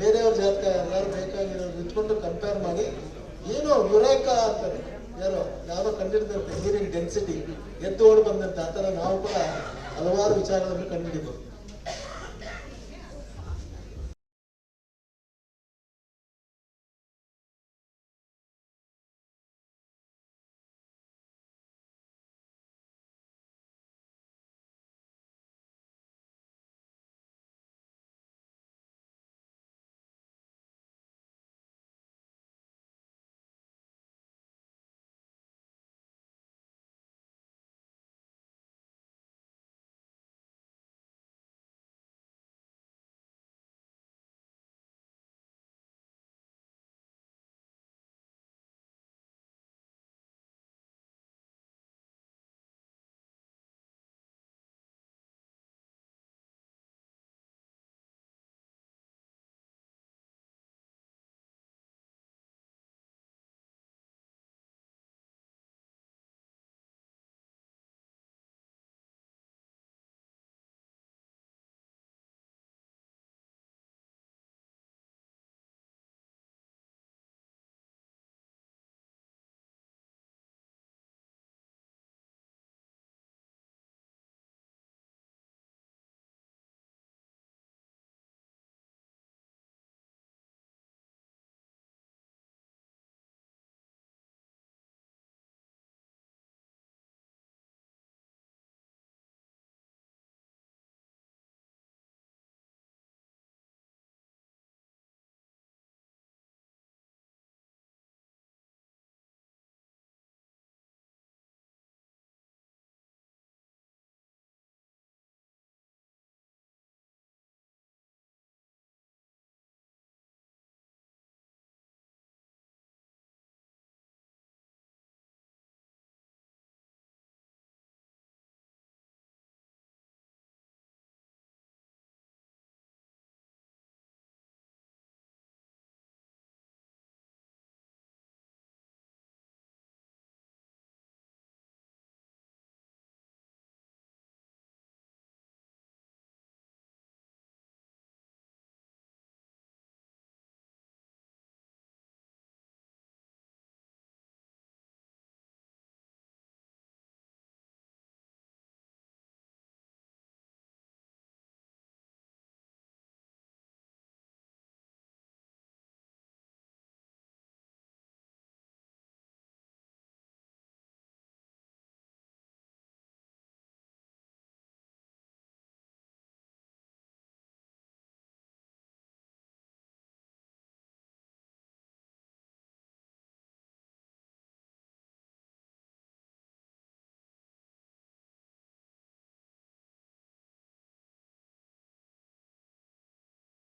ಬೇರೆಯವ್ರ ಜಾತಕ ಎಲ್ಲರೂ ಬೇಕಾಗಿರೋರು ಇಟ್ಕೊಂಡು ಕಂಪೇರ್ ಮಾಡಿ. ಏನೋ ಯುರೇಕ ಅಂತಾರೆ. ಯಾರೋ ಯಾರೋ ಕಂಡಿಡಿದಂತೆ ನೀರಿನ ಡೆನ್ಸಿಟಿ ಎದ್ದು ಓಡಿ ಬಂದಂತೆ, ಆ ಥರ ನಾವು ಕೂಡ ಹಲವಾರು ವಿಚಾರಗಳನ್ನು ಕಂಡುಹಿಡಿಬೋದು